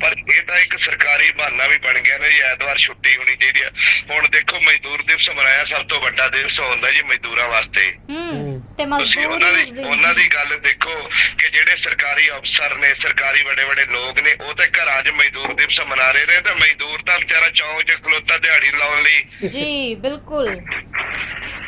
ਪਰ ਇਹ ਤਾਂ ਇੱਕ ਸਰਕਾਰੀ ਬਹਾਨਾ ਵੀ ਬਣ ਗਿਆ ਨਾ ਜੀ ਐਤਵਾਰ ਛੁੱਟੀ ਹੋਣੀ ਚਾਹੀਦੀ ਆ। ਹੁਣ ਦੇਖੋ ਮਜ਼ਦੂਰ ਦਿਵਸ ਮਨਾਇਆ ਸਭ ਤੋਂ ਵੱਡਾ ਦਿਵਸ ਹੁੰਦਾ ਜੀ ਮਜ਼ਦੂਰਾਂ ਵਾਸਤੇ। ਹੂੰ ਤੇ ਤੁਸੀਂ ਮਜ਼ਦੂਰ ਉਹਨਾਂ ਦੀ ਉਹਨਾਂ ਗੱਲ ਦੇਖੋ ਕਿ ਜਿਹੜੇ ਸਰਕਾਰੀ ਅਫਸਰ ਨੇ ਸਰਕਾਰੀ ਵੱਡੇ ਵੱਡੇ ਲੋਕ ਨੇ ਉਹ ਤੇ ਘਰਾਂ 'ਚ ਮਜ਼ਦੂਰ ਦਿਵਸ ਮਨਾ ਰਹੇ ਨੇ ਤੇ ਮਜ਼ਦੂਰ ਤਾਂ ਵਿਚਾਰਾ ਚੌਂਕ 'ਚ ਖਲੋਤਾ ਦਿਹਾੜੀ ਲਾਉਣ ਲਈ। ਜੀ ਬਿਲਕੁਲ।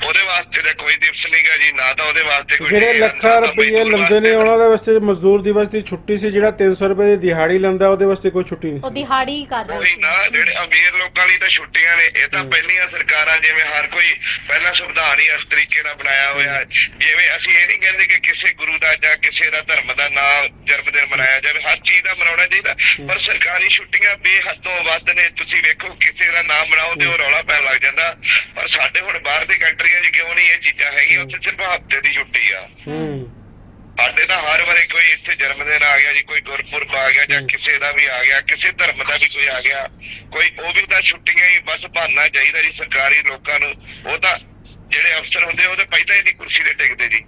ਉਹਦੇ ਵਾਸਤੇ ਤਾਂ ਕੋਈ ਦਿਵਸ ਨਹੀਂਗਾ ਜੀ ਨਾ ਤਾਂ ਉਹਦੇ ਵਾਸਤੇ ਕੋਈ ਜਿਹੜੇ ਲੱਖਾਂ ਨਾ ਤਾਂ ਰੁਪਏ ਮਜ਼ਦੂਰ ਲੈਂਦੇ ਨੇ ਵਾਸਤੇ। ਉਹਨਾਂ ਦੇ ਵਾਸਤੇ ਮਜ਼ਦੂਰ ਦਿਵਸ ਦੀ ਛੁੱਟੀ ਸੀ ਜਿਹੜਾ 300 ਰੁਪਏ ਦੀ ਦਿਹਾੜੀ ਲੈਂਦਾ ਉਹਦੇ ਵਾਸਤੇ ਕੋਈ ਛੁੱਟੀ ਨਹੀਂ ਉਹ ਸੀ ਦਿਹਾੜੀ ਹੀ ਕਰ ਰਹੇ ਉਹੀ ਨਾ ਸੀ ਜਿਹੜੇ ਅਮੀਰ ਲੋਕਾਂ ਲਈ ਤਾਂ ਛੁੱਟੀਆਂ ਨੇ ਇਹ ਤਾਂ। ਪਹਿਲੀਆਂ ਸਰਕਾਰਾਂ ਜਿਵੇਂ ਹਰ ਕੋਈ ਪਹਿਲਾਂ ਸੰਵਿਧਾਨ ਹੀ ਇਸ ਤਰੀਕੇ ਨਾਲ ਬਣਾਇਆ ਹੋਇਆ। ਹੈ। ਜਿਵੇਂ ਅਸੀਂ ਇਹ ਨਹੀਂ ਕਹਿੰਦੇ ਕਿ ਕਿਸੇ ਗੁਰੂ ਦਾ ਜਾਂ ਕਿਸੇ ਦਾ ਧਰਮ ਦਾ ਨਾਮ ਜਨਮ ਦਿਨ ਮਨਾਇਆ ਜਾਵੇ। ਹਰ ਚੀਜ਼ ਦਾ ਮਨਾਉਣਾ ਚਾਹੀਦਾ। ਪਰ ਸਰਕਾਰੀ ਛੁੱਟੀਆਂ ਬੇਹੱਦੋਂ ਵੱਧ ਨੇ। ਤੁਸੀਂ ਵੇਖੋ ਕਿਸੇ ਦਾ ਨਾਮ ਮਨਾਓ ਤੇ ਉਹ ਰੌਲਾ ਪੈਣ ਲੱਗ ਜਾਂਦਾ। ਪਰ ਸਾਡੇ ਹੁਣ ਬਾਹਰ ਦੇ ਕੰਟਰੀਆਂ 'ਚ ਕਿਉਂ ਨਹੀਂ ਇਹ ਚੀਜ਼ਾਂ ਹੈਗੀਆਂ? ਉੱਥੇ ਸਿਰਫ ਹਫ਼ਤੇ ਦੀ ਛੁੱਟੀ ਆ। ਸਾਡੇ ਤਾਂ ਹਰ ਵਾਰੀ ਕੋਈ ਇੱਥੇ ਜਨਮ ਦਿਨ ਆ ਗਿਆ ਜੀ ਕੋਈ ਗੁਰਪੁਰਬ ਆ ਗਿਆ ਜਾਂ। ਕਿਸੇ ਦਾ ਵੀ ਆ ਗਿਆ ਕਿਸੇ ਧਰਮ ਦਾ ਵੀ ਕੋਈ ਆ ਗਿਆ। ਕੋਈ ਉਹ ਵੀ ਤਾਂ ਛੁੱਟੀਆਂ ਹੀ ਬਸ ਬਹਾਨਾ ਚਾਹੀਦਾ ਜੀ ਸਰਕਾਰੀ ਲੋਕਾਂ ਨੂੰ। ਉਹ ਤਾਂ ਜਿਹੜੇ ਅਫਸਰ ਹੁੰਦੇ ਉਹ ਤਾਂ ਪਹਿਲਾਂ ਹੀ ਨਹੀਂ ਕੁਰਸੀ ਤੇ ਟਿਕਦੇ ਜੀ।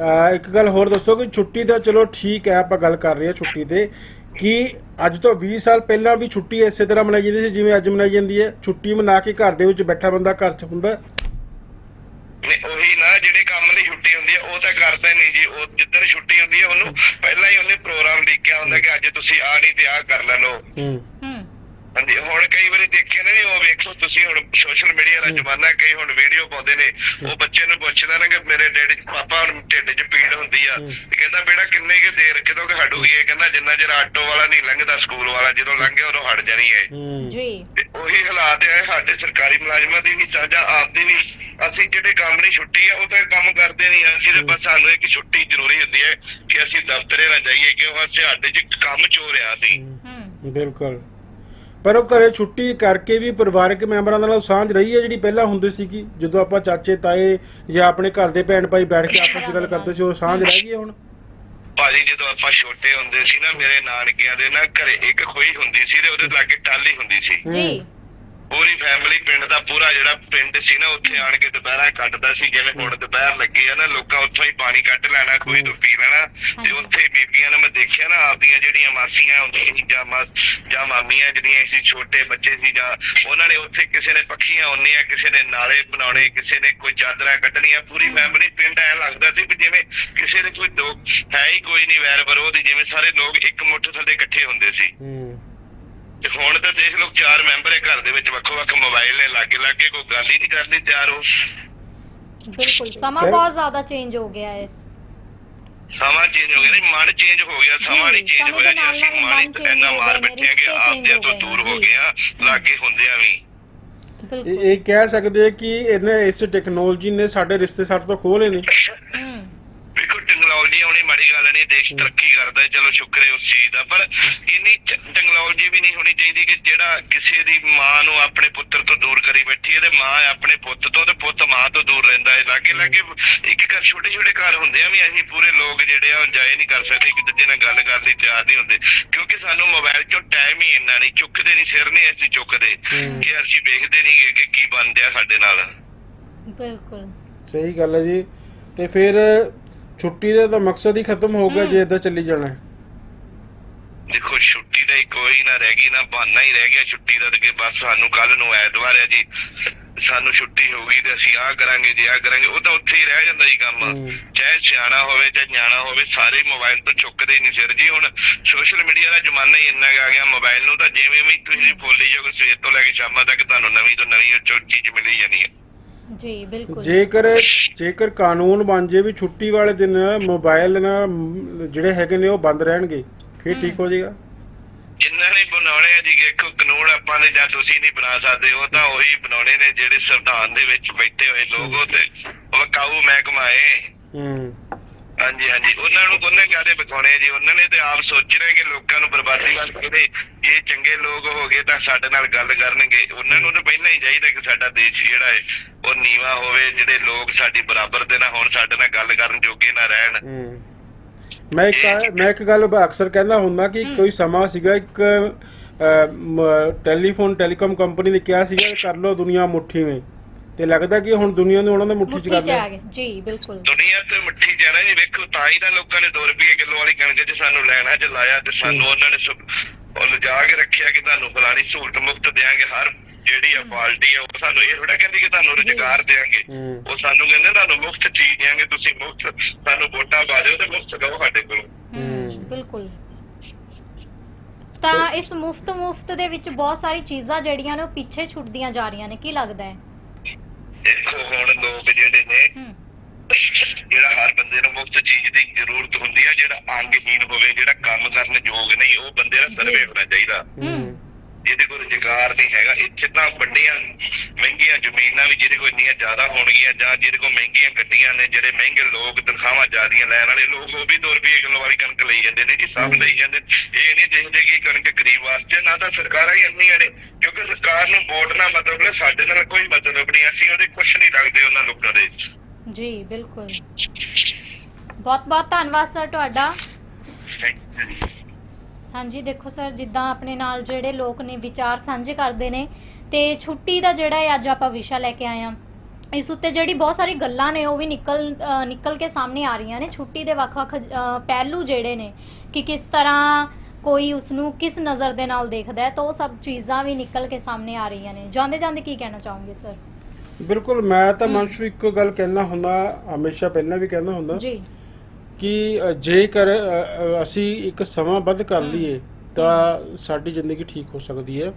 ਆ, ਇੱਕ ਗੱਲ ਹੋਰ ਦੱਸੋ ਕਿ ਛੁੱਟੀ ਦਾ ਚਲੋ ਠੀਕ ਹੈ ਆਪਾਂ ਗੱਲ ਕਰ ਰਹੇ ਹਾਂ ਛੁੱਟੀ ਤੇ। ਕਿ ਅੱਜ ਤੋਂ 20 ਸਾਲ ਪਹਿਲਾਂ ਵੀ ਛੁੱਟੀ ਇਸੇ ਤਰ੍ਹਾਂ ਮਨਾਈ ਜਾਂਦੀ ਸੀ ਜਿਵੇਂ ਅੱਜ ਮਨਾਈ ਜਾਂਦੀ ਹੈ? ਛੁੱਟੀ ਮਨਾ ਕੇ ਘਰ ਦੇ ਵਿੱਚ ਬੈਠਾ ਬੰਦਾ ਘਰ 'ਚ ਹੁੰਦਾ? ਨਹੀਂ ਉਹੀ ਨਾ ਜਿਹੜੇ ਕੰਮ ਦੀ ਛੁੱਟੀ ਹੁੰਦੀ ਹੈ ਉਹ ਤਾਂ ਕਰਦਾ ਨਹੀਂ ਜੀ। ਉਹ ਜਿੱਦਣ ਛੁੱਟੀ ਹੁੰਦੀ ਹੈ ਉਹਨੂੰ ਪਹਿਲਾਂ ਹੀ ਉਹਨੇ ਪ੍ਰੋਗਰਾਮ ਲਿਖਿਆ ਹੁੰਦਾ ਕਿ ਅੱਜ ਤੁਸੀਂ ਆ ਨਹੀਂ ਤੇ ਆ ਕਰ ਲੈ ਲਓ ਹੂੰ। ਹਾਂਜੀ ਹੁਣ ਕਈ ਵਾਰੀ ਦੇਖਿਆ ਨਾ ਜੀ ਉਹ ਵੇਖੋ ਤੁਸੀਂ ਹੁਣ ਸੋਸ਼ਲ ਮੀਡੀਆ ਦਾ। ਜ਼ਮਾਨਾ ਹੈ, ਕਈ ਹੁਣ ਵੀਡੀਓ ਪਾਉਂਦੇ ਨੇ। ਉਹ ਬੱਚੇ ਨੂੰ ਪੁੱਛਦਾ ਨਾ ਕਿ ਮੇਰੇ ਡੈਡੀ ਪਾਪਾ ਹੁਣ ਢਿੱਡ 'ਚ ਪੀੜ ਹੁੰਦੀ ਆ। ਤੇ ਕਹਿੰਦਾ ਬੇਟਾ ਕਿੰਨੇ ਕੁ ਦੇਰ ਕਿਦੋਂ ਕਿ ਹਟੂਗੀ ਇਹ? ਕਹਿੰਦਾ ਜਿੰਨਾ ਚਿਰ ਆਟੋ ਵਾਲਾ ਨਹੀਂ ਲੰਘਦਾ ਸਕੂਲ ਵਾਲਾ ਜਦੋਂ ਲੰਘ ਉਦੋਂ ਹਟ ਜਾਣੀ ਹੈ। ਜੀ। ਤੇ ਉਹੀ ਹਾਲਾਤ ਹੈ ਸਾਡੇ ਸਰਕਾਰੀ ਮੁਲਾਜ਼ਮਾਂ ਦੀ ਵੀ ਚਾਜਾ ਆਪਦੀ ਵੀ। ਅਸੀਂ ਜਿਹੜੇ ਕੰਮ ਦੀ ਛੁੱਟੀ ਆ ਉਹ ਤਾਂ ਕੰਮ ਕਰਦੇ ਨਹੀਂ ਅਸੀਂ ਤੇ ਬਸ ਸਾਨੂੰ ਇੱਕ ਛੁੱਟੀ ਜ਼ਰੂਰੀ ਹੁੰਦੀ ਹੈ ਕਿ ਅਸੀਂ ਦਫ਼ਤਰੇ ਨਾ ਜਾਈਏ ਕਿਉਂ ਅਸੀਂ ਸਾਡੇ 'ਚ ਕੰਮ ਚੋਰਿਆ ਸੀ। ਹੂੰ। ਬਿਲਕੁਲ। ਪਰ ਉਹ ਘਰੇ ਛੁੱਟੀ ਕਰਕੇ ਵੀ ਪਰਿਵਾਰਕ ਮੈਂਬਰਾਂ ਨਾਲ ਸਾਂਝ ਰਹੀ ਹੈ ਜਿਹੜੀ ਪਹਿਲਾਂ ਹੁੰਦੀ ਸੀਗੀ। ਜਦੋਂ ਆਪਾਂ ਚਾਚੇ ਤਾਏ ਜਾਂ ਆਪਣੇ ਘਰ ਦੇ ਭੈਣ ਭਾਈ ਬੈਠ ਕੇ ਆਪਸ ਵਿੱਚ ਗੱਲ ਕਰਦੇ ਸੀ ਉਹ ਸਾਂਝ ਰਹਿ ਗਈ ਹੈ ਹੁਣ? ਭਾਜੀ ਜਦੋਂ ਆਪਾਂ ਛੋਟੇ ਹੁੰਦੇ ਸੀ ਨਾ ਮੇਰੇ ਨਾਨਕਿਆਂ ਦੇ ਨਾ ਘਰੇ ਇੱਕ ਖੋਈ ਹੁੰਦੀ ਸੀ ਤੇ ਉਹਦੇ ਲਾਗੇ ਟਾਲੀ ਹੁੰਦੀ ਸੀ। ਜੀ। ਪੂਰੀ ਫੈਮਿਲੀ ਪਿੰਡ ਦਾ ਪੂਰਾ ਜਿਹੜਾ ਪਿੰਡ ਸੀ ਨਾ ਉੱਥੇ ਆਣ ਕੇ ਦੁਪਹਿਰਾਂ ਕੱਟਦਾ ਸੀ ਜਿਵੇਂ ਹੁਣ ਦੁਪਹਿਰ ਲੱਗੀ ਆ ਨਾ ਲੋਕਾਂ ਉੱਥੋਂ ਹੀ ਪਾਣੀ ਕੱਢ ਲੈਣਾ ਖੂਹੀ ਤੋਂ ਪੀ ਲੈਣਾ। ਤੇ। ਉੱਥੇ ਬੀਬੀਆਂ ਨੇ ਮੈਂ ਦੇਖਿਆ ਨਾ ਆਪਦੀਆਂ ਜਿਹੜੀਆਂ ਮਾਸੀਆਂ ਹੁੰਦੀਆਂ ਸੀ ਜਾਂ ਮਾ ਜਾਂ ਮਾਮੀਆਂ ਜਿਹੜੀਆਂ ਸੀ ਛੋਟੇ ਬੱਚੇ ਸੀ ਜਾਂ ਉਹਨਾਂ ਨੇ ਉੱਥੇ ਕਿਸੇ ਨੇ ਪੱਖੀਆਂ ਆਉਣੀਆਂ ਕਿਸੇ ਨੇ ਨਾਲੇ ਬਣਾਉਣੇ ਕਿਸੇ ਨੇ ਕੋਈ ਚਾਦਰਾਂ ਕੱਢਣੀਆਂ ਪੂਰੀ ਫੈਮਿਲੀ ਪਿੰਡ ਐ ਲੱਗਦਾ ਸੀ ਵੀ ਜਿਵੇਂ ਕਿਸੇ ਦੇ ਕੋਈ ਦੋ ਹੈ ਹੀ ਕੋਈ ਨਹੀਂ ਵੈਰ ਵਿਰੋਧ ਜਿਵੇਂ ਸਾਰੇ ਲੋਕ ਇੱਕ ਮੁੱਠ ਥੱਲੇ ਇਕੱਠੇ ਹੁੰਦੇ ਸੀ। ਹੂੰ ਤੇ ਹੁਣ ਤਾਂ ਦੇਖ ਲਓ ਚਾਰ ਮੈਂਬਰ ਹੈ ਘਰ ਦੇ ਵਿੱਚ ਵੱਖੋ ਵੱਖ ਮੋਬਾਈਲ ਨੇ ਲਾਗੇ ਲਾਗੇ ਕੋਈ ਗੱਲ ਹੀ ਨਹੀਂ ਕਰਦੀ ਤਿਆਰ ਹੋ ਬਿਲਕੁਲ ਸਮਾਂ ਬਹੁਤ ਜ਼ਿਆਦਾ ਚੇਂਜ ਹੋ ਗਿਆ ਹੈ। ਸਮਾਂ ਚੇਂਜ ਹੋ ਗਿਆ ਨਹੀਂ ਮਨ ਚੇਂਜ ਹੋ ਗਿਆ ਸਮਾਂ ਨਹੀਂ ਚੇਂਜ ਹੋਇਆ ਜੀ ਅਸੀਂ ਮਨ ਇੰਨਾ ਮਾਰ ਬੈਠੇ ਆ ਕਿ change ਤੋਂ ਦੂਰ ਹੋ ਨੇ, ਗਏ ਆ ਲਾਗੇ ਹੁੰਦਿਆਂ ਵੀ। ਇਹ ਕਹਿ ਸਕਦੇ ਕਿ ਇਹਨੇ ਇਸ ਟੈਕਨੋਲੋਜੀ ਨੇ ਸਾਡੇ ਰਿਸ਼ਤੇ ਸਾਡੇ ਤੋਂ ਖੋਹ ਲਏ ਨੇ। ਹੂੰ। ਵੇਖੋ ਟੈਕਨੋਲੋਜੀ ਆਉਣੀ ਮਾੜੀ ਨਹੀਂ ਦੇਸ਼ ਤਰੱਕੀ ਕਰਦਾ ਹੈ, ਚਲੋ ਸ਼ੁਕਰ ਹੈ ਉਸ ਚੀਜ਼ ਦਾ ਪਰ ਇੰਨੀ ਟੈਕਨੋਲੋਜੀ ਵੀ ਨਹੀਂ ਹੋਣੀ ਚਾਹੀਦੀ ਕਿ ਜਿਹੜਾ ਕਿਸੇ ਦੀ ਮਾਂ ਨੂੰ ਆਪਣੇ ਪੁੱਤਰ ਤੋਂ ਦੂਰ ਕਰੀ ਬੈਠੀ ਹੈ ਤੇ ਮਾਂ ਆਪਣੇ ਪੁੱਤ ਤੋਂ ਤੇ ਪੁੱਤ ਮਾਂ ਤੋਂ ਦੂਰ ਰਹਿੰਦਾ ਹੈ। ਲਾਗੇ ਲਾਗੇ ਇੱਕ ਘਰ ਛੋਟੇ ਛੋਟੇ ਘਰ ਹੁੰਦੇ ਆ ਵੀ ਅਸੀਂ ਪੂਰੇ ਲੋਕ ਜਿਹੜੇ ਆ ਉਹ ਜਾਏ ਨਹੀਂ ਕਰ ਸਕਦੇ ਕਿ ਦੂਜੇ ਨਾਲ ਗੱਲ ਕਰਨ ਲਈ ਤਿਆਰ ਨਹੀਂ ਹੁੰਦੇ। ਕਿਉਂਕਿ ਸਾਨੂੰ ਮੋਬਾਈਲ 'ਚੋਂ ਟਾਈਮ ਹੀ ਇੰਨਾ ਨਹੀਂ ਚੁੱਕਦੇ ਨਹੀਂ ਸਿਰ ਨਹੀਂ ਅਸੀਂ ਚੁੱਕਦੇ। ਕਿ ਅਸੀਂ ਵੇਖਦੇ ਨਹੀਂ ਕਿ ਕੀ ਬਣ ਰਿਹਾ ਸਾਡੇ ਨਾਲ। ਬਿਲਕੁਲ। ਸਹੀ ਗੱਲ ਹੈ ਜੀ। ਤੇ ਫਿਰ ਛੁੱਟੀ ਦਾ ਤਾਂ ਮਕਸਦ ਹੀ ਖਤਮ ਹੋ ਗਿਆ। ਜੇ ਇਦਾਂ ਚੱਲੀ ਜਾਣਾ। ਹੈ ਦੇਖੋ ਛੁੱਟੀ ਦਾ ਹੀ ਕੋਈ ਨਾ ਰਹਿ ਗਈ ਨਾ ਬਹਾਨਾ ਹੀ ਰਹਿ ਗਿਆ ਛੁੱਟੀ ਦਾ ਤੇ ਕਿ ਬਸ ਸਾਨੂੰ ਕੱਲ ਨੂੰ ਐਤਵਾਰ ਹੈ ਜੀ। ਸਾਨੂੰ ਛੁੱਟੀ ਹੋਊਗੀ ਤੇ ਅਸੀਂ ਆਹ ਕਰਾਂਗੇ ਜੀ ਆਹ ਕਰਾਂਗੇ। ਉਹ ਤਾਂ ਉੱਥੇ ਹੀ ਰਹਿ ਜਾਂਦਾ ਜੀ ਕੰਮ। ਚਾਹੇ ਸਿਆਣਾ ਹੋਵੇ ਚਾਹੇ ਨਿਆਣਾ ਹੋਵੇ ਸਾਰੇ ਮੋਬਾਈਲ ਤੋਂ ਚੁੱਕਦੇ ਹੀ ਨਹੀਂ ਸਿਰ। ਜੀ ਹੁਣ ਸੋਸ਼ਲ ਮੀਡੀਆ ਦਾ ਜ਼ਮਾਨਾ ਹੀ ਇੰਨਾ ਕੁ ਆ ਗਿਆ ਮੋਬਾਈਲ ਨੂੰ ਤਾਂ ਜਿਵੇਂ ਵੀ ਤੁਸੀਂ ਫੋਲੀ ਜਾਓਗੇ ਸਵੇਰ ਤੋਂ ਲੈ ਕੇ ਸ਼ਾਮਾਂ ਤੱਕ ਤੁਹਾਨੂੰ ਨਵੀਂ ਤੋਂ ਨਵੀਂ ਉਹ 'ਚੋਂ ਚੀਜ਼ ਮਿਲੀ ਜਾਣੀ ਹੈ। ਜੀ ਬਿਲਕੁਲ। ਜੇਕਰ ਜੇਕਰ ਕਾਨੂੰਨ ਬਣ ਜੇ ਵੀ ਛੁੱਟੀ ਵਾਲੇ ਦਿਨ ਮੋਬਾਈਲ ਜਿਹੜੇ ਹੈਗੇ ਨੇ ਉਹ ਬੰਦ ਰਹਿਣਗੇ ਫਿਰ ਠੀਕ ਹੋ। ਜਾਏਗਾ ਜਿੰਨਾਂ ਨੇ ਬਣਾਉਣੇ ਆ ਜੀ ਦੇਖੋ ਕਾਨੂੰਨ ਆਪਾਂ ਨੇ ਜਾਂ ਤੁਸੀਂ ਨਹੀਂ ਬਣਾ ਸਕਦੇ ਉਹ ਤਾਂ ਉਹੀ ਬਣਾਉਣੇ ਨੇ ਜਿਹੜੇ ਸੰਵਿਧਾਨ ਦੇ ਵਿੱਚ ਬੈਠੇ ਹੋਏ ਲੋਕ ਉਹ ਤੇ ਵਕਾਊ ਮਹਿਕਮਾ ਏ। ਹੂੰ। ਹਾਂਜੀ ਹਾਂਜੀ। ਉਹਨਾਂ ਨੂੰ ਕੋਨੇ ਕਾਦੇ ਬਖਾਉਣੇ ਆ ਜੀ? ਉਹਨਾਂ ਨੇ ਤੇ ਆਪ ਸੋਚ ਰਹੇ ਕਿ ਲੋਕਾਂ ਨੂੰ ਬਰਬਾਦੀ ਵੱਲ ਕਿਹੜੇ ਜੇ ਚੰਗੇ ਲੋਕ ਹੋ ਗਏ ਤਾਂ ਸਾਡੇ ਨਾਲ ਗੱਲ ਕਰਨਗੇ। ਉਹਨਾਂ ਨੂੰ ਤਾਂ ਪਹਿਲਾਂ ਹੀ ਚਾਹੀਦਾ ਕਿ ਸਾਡਾ ਦੇਸ਼ ਜਿਹੜਾ ਹੈ ਉਹ ਨੀਵਾ ਹੋਵੇ ਜਿਹੜੇ ਲੋਕ ਸਾਡੀ ਬਰਾਬਰ ਦੇ ਨਾ ਹੋਣ ਸਾਡੇ ਨਾਲ ਗੱਲ ਕਰਨ ਜੋਗੇ ਨਾ ਰਹਿਣ। ਮੈਂ ਇੱਕ ਮੈਂ ਇੱਕ ਗੱਲ ਅਕਸਰ ਕਹਿੰਦਾ ਹੁੰਦਾ ਕਿ ਕੋਈ ਸਮਾਂ ਸੀਗਾ ਇੱਕ ਟੈਲੀਫੋਨ ਟੈਲੀਕਾਮ ਕੰਪਨੀ ਨੇ ਕਿਹਾ ਸੀਗਾ ਕਰ ਲੋ ਦੁਨੀਆ ਮੁੱਠੀ ਵਿੱਚ ਤੇ ਲੱਗਦਾ ਕਿ ਹੁਣ ਦੁਨੀਆ ਨੂੰ ਉਹਨਾਂ ਦੇ ਮੁੱਠੀ ਚ ਮੁੱਠੀ ਕਰ ਚ ਆ ਲਿਆ ਗਏ। ਜੀ ਬਿਲਕੁਲ। ਦੁਨੀਆ ਤੇ ਮਿੱਠੀ ਜਾਣਾ ਜੀ ਵੇਖੋ ਤਾਂ ਹੀ ਤਾਂ ਲੋਕਾਂ ਨੇ 2 ਰੁਪਏ ਕਿਲੋ ਵਾਲੀ ਕਣਕ 'ਚ ਸਾਨੂੰ ਲੈਣਾ ਚ ਲਾਇਆ ਤੇ ਸਾਨੂੰ ਉਹਨਾਂ ਨੇ ਉਹ ਲਿਜਾ ਕੇ ਰੱਖਿਆ ਕਿ ਤੁਹਾਨੂੰ ਫਲਾਣੀ ਸਹੂਲਤ ਮੁਫਤ ਦੇਾਂਗੇ ਹਰ ਜਿਹੜੀ ਆ ਪਾਰਟੀ ਆ ਉਹ ਸਾਨੂੰ ਇਹ ਥੋੜਾ ਕਹਿੰਦੀ ਕਿ ਤੁਹਾਨੂੰ ਰੁਜ਼ਗਾਰ ਦੇਾਂਗੇ ਹੂੰ। ਉਹ ਸਾਨੂੰ ਕਹਿੰਦੇ ਤੁਹਾਨੂੰ ਮੁਫਤ ਚੀਜ਼ ਦੇਾਂਗੇ ਮੁਫਤ ਸਾਨੂੰ ਵੋਟਾਂ ਪਾ ਦਿਓ ਤੇ ਮੁਫਤ ਕਹੋ ਸਾਡੇ ਕੋਲ। ਹਮ। ਬਿਲਕੁਲ। ਤਾਂ ਇਸ ਮੁਫਤ ਮੁਫਤ ਦੇ ਵਿੱਚ ਬਹੁਤ ਸਾਰੀ ਚੀਜ਼ਾਂ ਜਿਹੜੀਆਂ ਨੇ ਉਹ ਪਿੱਛੇ ਛੁੱਟਦੀਆਂ ਜਾ ਰਹੀਆਂ ਨੇ ਕੀ ਲੱਗਦਾ ਹੈ? ਦੇਖੋ ਹੁਣ ਲੋਕ ਜਿਹੜੇ ਨੇ ਜਿਹੜਾ ਹਰ ਬੰਦੇ ਨੂੰ ਮੁਫਤ ਚੀਜ਼ ਦੀ ਜ਼ਰੂਰਤ ਹੁੰਦੀ ਹੈ ਜਿਹੜਾ ਅੰਗਹੀਨ ਹੋਵੇ ਜਿਹੜਾ ਕੰਮ ਕਰਨ ਯੋਗ ਨਹੀਂ ਉਹ ਬੰਦੇ ਦਾ ਸਰਵੇ ਹੋਣਾ ਚਾਹੀਦਾ। ਜਿਹਦੇ ਕੋਲ ਰੁਜ਼ਗਾਰ ਨਹੀਂ ਹੈਗਾ ਇੱਥੇ ਤਾਂ ਵੱਡੀਆਂ ਮਹਿੰਗੀਆਂ ਜ਼ਮੀਨਾਂ ਵੀ ਜਿਹਦੇ ਕੋਲ ਇੰਨੀਆਂ ਜ਼ਿਆਦਾ ਹੋਣਗੀਆਂ ਜਾਂ ਜਿਹਦੇ ਕੋਲ ਮਹਿੰਗੀਆਂ ਗੱਡੀਆਂ ਨੇ ਜਿਹੜੇ ਮਹਿੰਗੇ ਲੋਕ ਤਨਖਾਹਾਂ ਜ਼ਿਆਦੀਆਂ ਲੈਣ ਵਾਲੇ ਲੋਕ ਉਹ ਵੀ 2 ਰੁਪਏ ਕਿਲੋ ਵਾਲੀ ਕਣਕ ਲਈ ਜਾਂਦੇ ਨੇ ਜੀ ਸਭ ਲਈ ਜਾਂਦੇ ਨੇ। ਇਹ ਨਹੀਂ ਦੇਖਦੇ ਕਿ ਕਣਕ ਗਰੀਬ ਵਾਸਤੇ ਨਾ ਤਾਂ ਸਰਕਾਰਾਂ ਹੀ ਇੰਨੀਆਂ ਨੇ ਕਿਉਂਕਿ ਸਰਕਾਰ ਨੂੰ ਵੋਟ ਨਾਲ ਮਤਲਬ ਹੈ ਸਾਡੇ ਨਾਲ ਕੋਈ ਮਤਲਬ ਨਹੀਂ ਅਸੀਂ ਉਹਦੇ ਕੁਝ ਨਹੀਂ ਲੱਗਦੇ ਉਹਨਾਂ ਲੋਕਾਂ ਦੇ ਜੀ ਬਿਲਕੁਲ ਬਹੁਤ ਬਹੁਤ ਧੰਨਵਾਦ ਸਰ ਤੁਹਾਡਾ you ਜੀ। ਹਾਂਜੀ ਦੇਖੋ ਸਰ ਜਿੱਦਾਂ ਆਪਣੇ ਨਾਲ ਜਿਹੜੇ ਲੋਕ ਨੇ ਵਿਚਾਰ ਸਾਂਝੇ ਕਰਦੇ ਨੇ ਤੇ ਛੁੱਟੀ ਦਾ ਜਿਹੜਾ ਹੈ ਅੱਜ ਆਪਾਂ ਵਿਸ਼ਾ ਲੈ ਕੇ ਆਏ ਹਾਂ ਇਸ ਉੱਤੇ ਜਿਹੜੀ ਬਹੁਤ ਸਾਰੀ ਗੱਲਾਂ ਨੇ ਉਹ ਵੀ ਨਿਕਲ ਨਿਕਲ ਕੇ ਸਾਹਮਣੇ ਆ ਰਹੀਆਂ ਨੇ। ਛੁੱਟੀ ਦੇ ਵੱਖ-ਵੱਖ ਪਹਿਲੂ ਜਿਹੜੇ ਨੇ ਕਿ ਕਿਸ ਤਰ੍ਹਾਂ ਕੋਈ ਉਸ ਨੂੰ ਕਿਸ ਨਜ਼ਰ ਦੇ ਨਾਲ ਦੇਖਦਾ ਹੈ ਤਾਂ ਉਹ ਸਭ ਚੀਜ਼ਾਂ ਵੀ ਨਿਕਲ ਕੇ ਸਾਹਮਣੇ ਆ ਰਹੀਆਂ ਨੇ। ਜਾਂਦੇ ਜਾਂਦੇ ਕੀ ਕਹਿਣਾ ਚਾਹੋਗੇ ਸਰ? ਬਿਲਕੁਲ ਮੈਂ ਤਾਂ ਮਨਸ਼ੂ ਇੱਕ ਗੱਲ ਕਹਿਣਾ ਹੁੰਦਾ ਹਮੇਸ਼ਾ ਪਹਿਲਾਂ ਵੀ ਕਹਿੰਦਾ ਹੁੰਦਾ ਜੀ। ਕਿ ਅ, ਜੇਕਰ ਅ, ਅ, ਅਸੀਂ ਇੱਕ ਸਮਾਂ ਵੱਧ ਕਰ ਲਈਏ ਤਾਂ ਸਾਡੀ ਜ਼ਿੰਦਗੀ ਠੀਕ ਹੋ ਸਕਦੀ ਹੈ।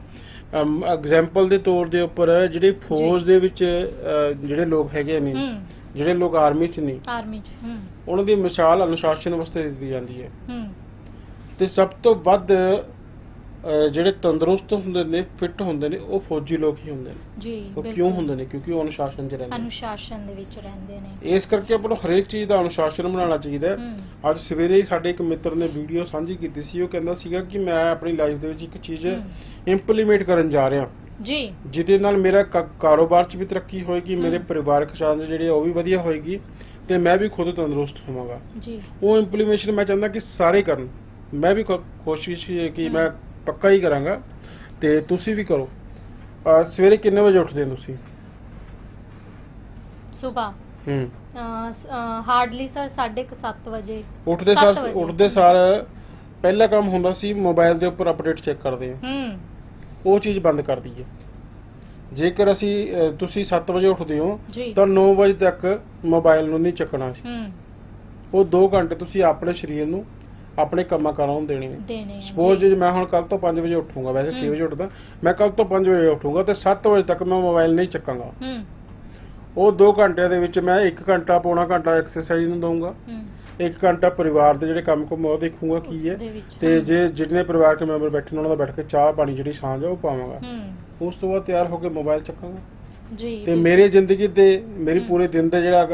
ਐਗਜ਼ਾਮਪਲ ਦੇ ਤੌਰ ਦੇ ਉੱਪਰ ਜਿਹੜੇ ਫੌਜ ਦੇ ਵਿੱਚ ਅ, ਜਿਹੜੇ ਲੋਕ ਹੈਗੇ ਨੇ ਹੂੰ ਜਿਹੜੇ ਲੋਕ ਆਰਮੀ 'ਚ ਨੇ ਆਰਮੀ ਚ ਹੂੰ ਉਹਨਾਂ ਦੀ ਮਿਸਾਲ ਅਨੁਸ਼ਾਸਨ ਵਾਸਤੇ ਦਿੱਤੀ ਜਾਂਦੀ ਹੈ। ਹੂੰ ਤੇ ਸਭ ਤੋਂ ਵੱਧ ਜਿਹੜੇ ਤੰਦਰੁਸਤ ਹੁੰਦੇ ਨੇ ਫਿੱਟ ਹੁੰਦੇ ਨੇ ਉਹ ਫੌਜੀ ਲੋਕ ਹੀ ਹੁੰਦੇ ਨੇ। ਜੀ ਉਹ। ਕਿਉਂ ਹੁੰਦੇ ਨੇ? ਕਿਉਂਕਿ ਉਹ ਅਨੁਸ਼ਾਸਨ 'ਚ ਰਹਿੰਦੇ ਨੇ। ਅਨੁਸ਼ਾਸਨ ਦੇ ਵਿੱਚ ਰਹਿੰਦੇ ਨੇ। ਇਸ ਕਰਕੇ ਆਪਾਂ ਨੂੰ ਹਰੇਕ ਚੀਜ਼ ਦਾ ਅਨੁਸ਼ਾਸਨ ਬਣਾਉਣਾ ਚਾਹੀਦਾ ਹੈ। ਅੱਜ ਸਵੇਰੇ ਹੀ ਸਾਡੇ ਇੱਕ ਮਿੱਤਰ ਨੇ ਵੀਡੀਓ ਸਾਂਝੀ ਕੀਤੀ ਸੀ। ਉਹ ਕਹਿੰਦਾ ਸੀਗਾ ਕਿ ਮੈਂ ਆਪਣੀ ਲਾਈਫ ਦੇ ਵਿੱਚ ਇੱਕ ਚੀਜ਼। ਇੰਪਲੀਮੈਂਟ ਕਰਨ ਜਾ ਰਿਹਾ। ਜੀ। ਜਿਹਦੇ ਨਾਲ ਮੇਰਾ ਕ- ਕਾਰੋਬਾਰ 'ਚ ਵੀ ਤਰੱਕੀ ਹੋਏਗੀ ਮੇਰੇ। ਪਰਿਵਾਰਕ ਸਾਂਝ ਜਿਹੜੀ ਆ ਉਹ ਵੀ ਵਧੀਆ ਹੋਏਗੀ ਤੇ ਮੈਂ ਵੀ ਖੁਦ ਤੰਦਰੁਸਤ ਹੋਵਾਂਗਾ। ਜੀ। ਉਹ ਇੰਪਲੀਮੇਸ਼ਨ ਮੈਂ ਚਾਹੁੰਦਾ ਕਿ ਸਾਰੇ ਕਰਨ। ਮੈਂ ਵੀ ਕੋ- ਕੋਸ਼ਿਸ਼ ਹੈ ਕਿ। ਮੈਂ ਪੱਕਾ ਹੀ ਕਰਾਂਗਾ ਤੇ ਤੁਸੀਂ ਵੀ ਕਰੋ। ਅਹ ਸਵੇਰੇ ਕਿੰਨੇ ਵਜੇ ਉੱਠਦੇ ਹੋ ਤੁਸੀਂ? ਸਵੇਰ ਹੂੰ। ਹਾਰਡਲੀ ਸਰ 7:30 ਵਜੇ। ਉੱਠਦੇ ਸੱਤ ਸਾਰ ਵਜੇ। ਉੱਠਦੇ ਸਾਰ ਪਹਿਲਾ ਕੰਮ ਹੁੰਦਾ ਸੀ ਮੋਬਾਈਲ ਦੇ ਉੱਪਰ ਅਪਡੇਟ ਚੈੱਕ ਕਰਦੇ ਆ। ਹੂੰ। ਉਹ ਚੀਜ਼ ਬੰਦ ਕਰ ਦਈਏ। ਜੇਕਰ ਅਸੀਂ ਅਹ, ਤੁਸੀਂ 7 ਵਜੇ ਉੱਠਦੇ ਹੋ ਜੀ। ਤਾਂ 9 ਵਜੇ ਤੱਕ ਮੋਬਾਈਲ ਨੂੰ ਨਹੀਂ ਚੱਕਣਾ ਹੂੰ। ਉਹ 2 ਘੰਟੇ ਤੁਸੀਂ ਆਪਣੇ ਸਰੀਰ ਨੂੰ ਆਪਣੇ ਕੰਮਾਂ ਕਾਰਾਂ ਨੂੰ ਦੇਣੇ ਨੇ। ਦੇਣੇ ਸਪੋਜ਼ ਜੀ। ਮੈਂ ਹੁਣ ਕੱਲ ਤੋਂ 5 ਵਜੇ ਉੱਠੂੰਗਾ ਵੈਸੇ 6 ਹਮ। ਵਜੇ ਉੱਠਦਾ ਮੈਂ ਕੱਲ ਤੋਂ 5 ਵਜੇ ਉੱਠੂੰਗਾ ਤੇ 7 ਵਜੇ ਤੱਕ ਮੈਂ ਮੋਬਾਈਲ ਨਹੀਂ ਚੱਕਾਂਗਾ। ਹੂੰ। ਉਹ 2 ਘੰਟਿਆਂ ਦੇ ਵਿੱਚ ਮੈਂ 1 ਘੰਟਾ ਪੌਣਾ ਘੰਟਾ ਐਕਸਰਸਾਈਜ਼ ਨੂੰ ਦਊਂਗਾ। ਹੂੰ। 1 ਘੰਟਾ ਪਰਿਵਾਰ ਦੇ ਜਿਹੜੇ ਕੰਮ ਕੁਮ ਉਹ ਦੇਖੂੰਗਾ ਕੀ ਹੈ। ਦੇ ਤੇ। ਜੇ ਜਿੰਨੇ ਪਰਿਵਾਰਕ ਮੈਂਬਰ ਬੈਠੇ ਉਹਨਾਂ ਦਾ ਬੈਠ ਕੇ ਚਾਹ ਪਾਣੀ ਜਿਹੜੀ ਸਾਂਝ ਉਹ ਪਾਵਾਂਗਾ। ਹੂੰ। ਉਸ ਤੋਂ ਬਾਅਦ ਤਿਆਰ ਹੋ ਕੇ ਮੋਬਾਈਲ ਚੱਕਾਂਗਾ। ਜੀ ਤੇ ਮੇਰੀ ਜ਼ਿੰਦਗੀ ਦੇ ਮੇਰੀ ਪੂਰੇ ਦਿਨ ਦਾ ਜਿਹੜਾ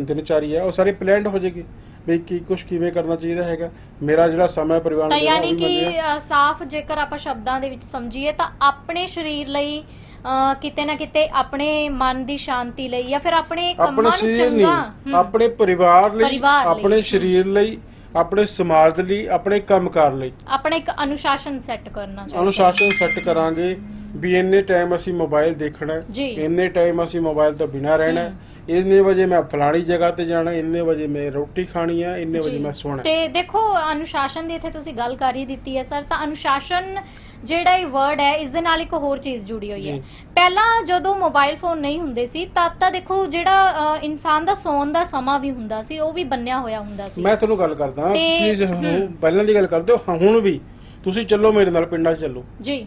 ਦਿਨਚਾਰੀ ਹੈ ਉਹ ਸਾਰੀ ਪਲਾਨਡ ਹੋ ਜਾਏਗੀ। ਵੀ ਕੀ ਕੁਝ ਕਿਵੇਂ ਕਰਨਾ ਚਾਹੀਦਾ ਹੈਗਾ। ਮੇਰਾ ਜਿਹੜਾ ਸਮਾਂ ਪਰਿਵਾਰ ਤਾਂ ਨੂੰ ਦੇਣਾ ਉਹ ਯਾਨੀ ਵੀ ਕਿ। ਅ, ਸਾਫ਼ ਜੇਕਰ ਆਪਾਂ ਸ਼ਬਦਾਂ ਦੇ ਵਿੱਚ ਸਮਝੀਏ ਤਾਂ ਆਪਣੇ ਸਰੀਰ ਲਈ ਅ, ਕਿਤੇ ਨਾ ਕਿਤੇ ਆਪਣੇ ਮਨ ਦੀ ਸ਼ਾਂਤੀ ਲਈ ਜਾਂ ਫਿਰ ਆਪਣੇ ਆਪਣੇ ਕੰਮਾਂ ਨੂੰ ਸਰੀਰ ਚੰਗਾ ਆਪਣੇ ਪਰਿਵਾਰ ਲਈ ਪਰਿਵਾਰ ਲਈ, ਆਪਣੇ ਹਮ। ਸਰੀਰ ਲਈ ਆਪਣੇ ਸਮਾਜ ਲਈ ਆਪਣੇ ਕੰਮਕਾਰ ਲਈ। ਆਪਣੇ ਇੱਕ ਅਨੁਸ਼ਾਸਨ ਸੈੱਟ ਕਰਨਾ ਚਾਹੀਦਾ। ਅਨੁਸ਼ਾਸਨ ਸੈੱਟ ਕਰਾਂਗੇ। ਵੀ ਇੰਨੇ ਟਾਈਮ ਅਸੀਂ ਮੋਬਾਈਲ ਦੇਖਣਾ ਜੀ। ਇੰਨੇ ਟਾਈਮ ਅਸੀਂ ਮੋਬਾਈਲ ਤੋਂ ਬਿਨਾਂ ਰਹਿਣਾ ਇੰਨੇ ਵਜੇ ਮੈਂ ਫਲਾਣੀ ਜਗ੍ਹਾ ਤੇ ਜਾਣਾ ਇੰਨੇ ਵਜੇ ਮੈਂ ਰੋਟੀ ਖਾਣੀ ਹੈ ਇੰਨੇ ਵਜੇ ਜੀ। ਮੈਂ ਸੋਣਾ। ਤੇ ਦੇਖੋ ਅਨੁਸ਼ਾਸਨ ਦੀ ਇੱਥੇ ਤੁਸੀਂ ਗੱਲ ਕਰ ਹੀ ਦਿੱਤੀ ਹੈ ਸਰ ਤਾਂ ਅਨੁਸ਼ਾਸਨ ਜਿਹੜਾ ਇਹ ਵਰਡ ਹੈ ਇਸ ਦੇ ਨਾਲ ਇੱਕ ਹੋਰ ਚੀਜ਼ ਜੁੜੀ ਹੋਈ ਹੈ ਜੀ। ਪਹਿਲਾਂ ਜਦੋਂ ਮੋਬਾਈਲ ਫੋਨ ਨਹੀਂ ਹੁੰਦੇ ਸੀ ਤਦ ਤਾਂ ਦੇਖੋ ਜਿਹੜਾ ਅ, ਇਨਸਾਨ ਦਾ ਸੌਣ ਦਾ ਸਮਾਂ ਵੀ ਹੁੰਦਾ ਸੀ ਉਹ ਵੀ ਬੰਨਿਆ ਹੋਇਆ ਹੁੰਦਾ ਸੀ ਮੈਂ ਤੁਹਾਨੂੰ ਗੱਲ ਕਰਦਾ ਤੇ- ਪਹਿਲਾਂ ਦੀ ਗੱਲ ਕਰਦੇ ਹੋ ਹਾਂ, ਹੁਣ ਵੀ ਤੁਸੀਂ ਚੱਲੋ ਮੇਰੇ ਨਾਲ ਪਿੰਡਾਂ 'ਚ ਚੱਲੋ ਜੀ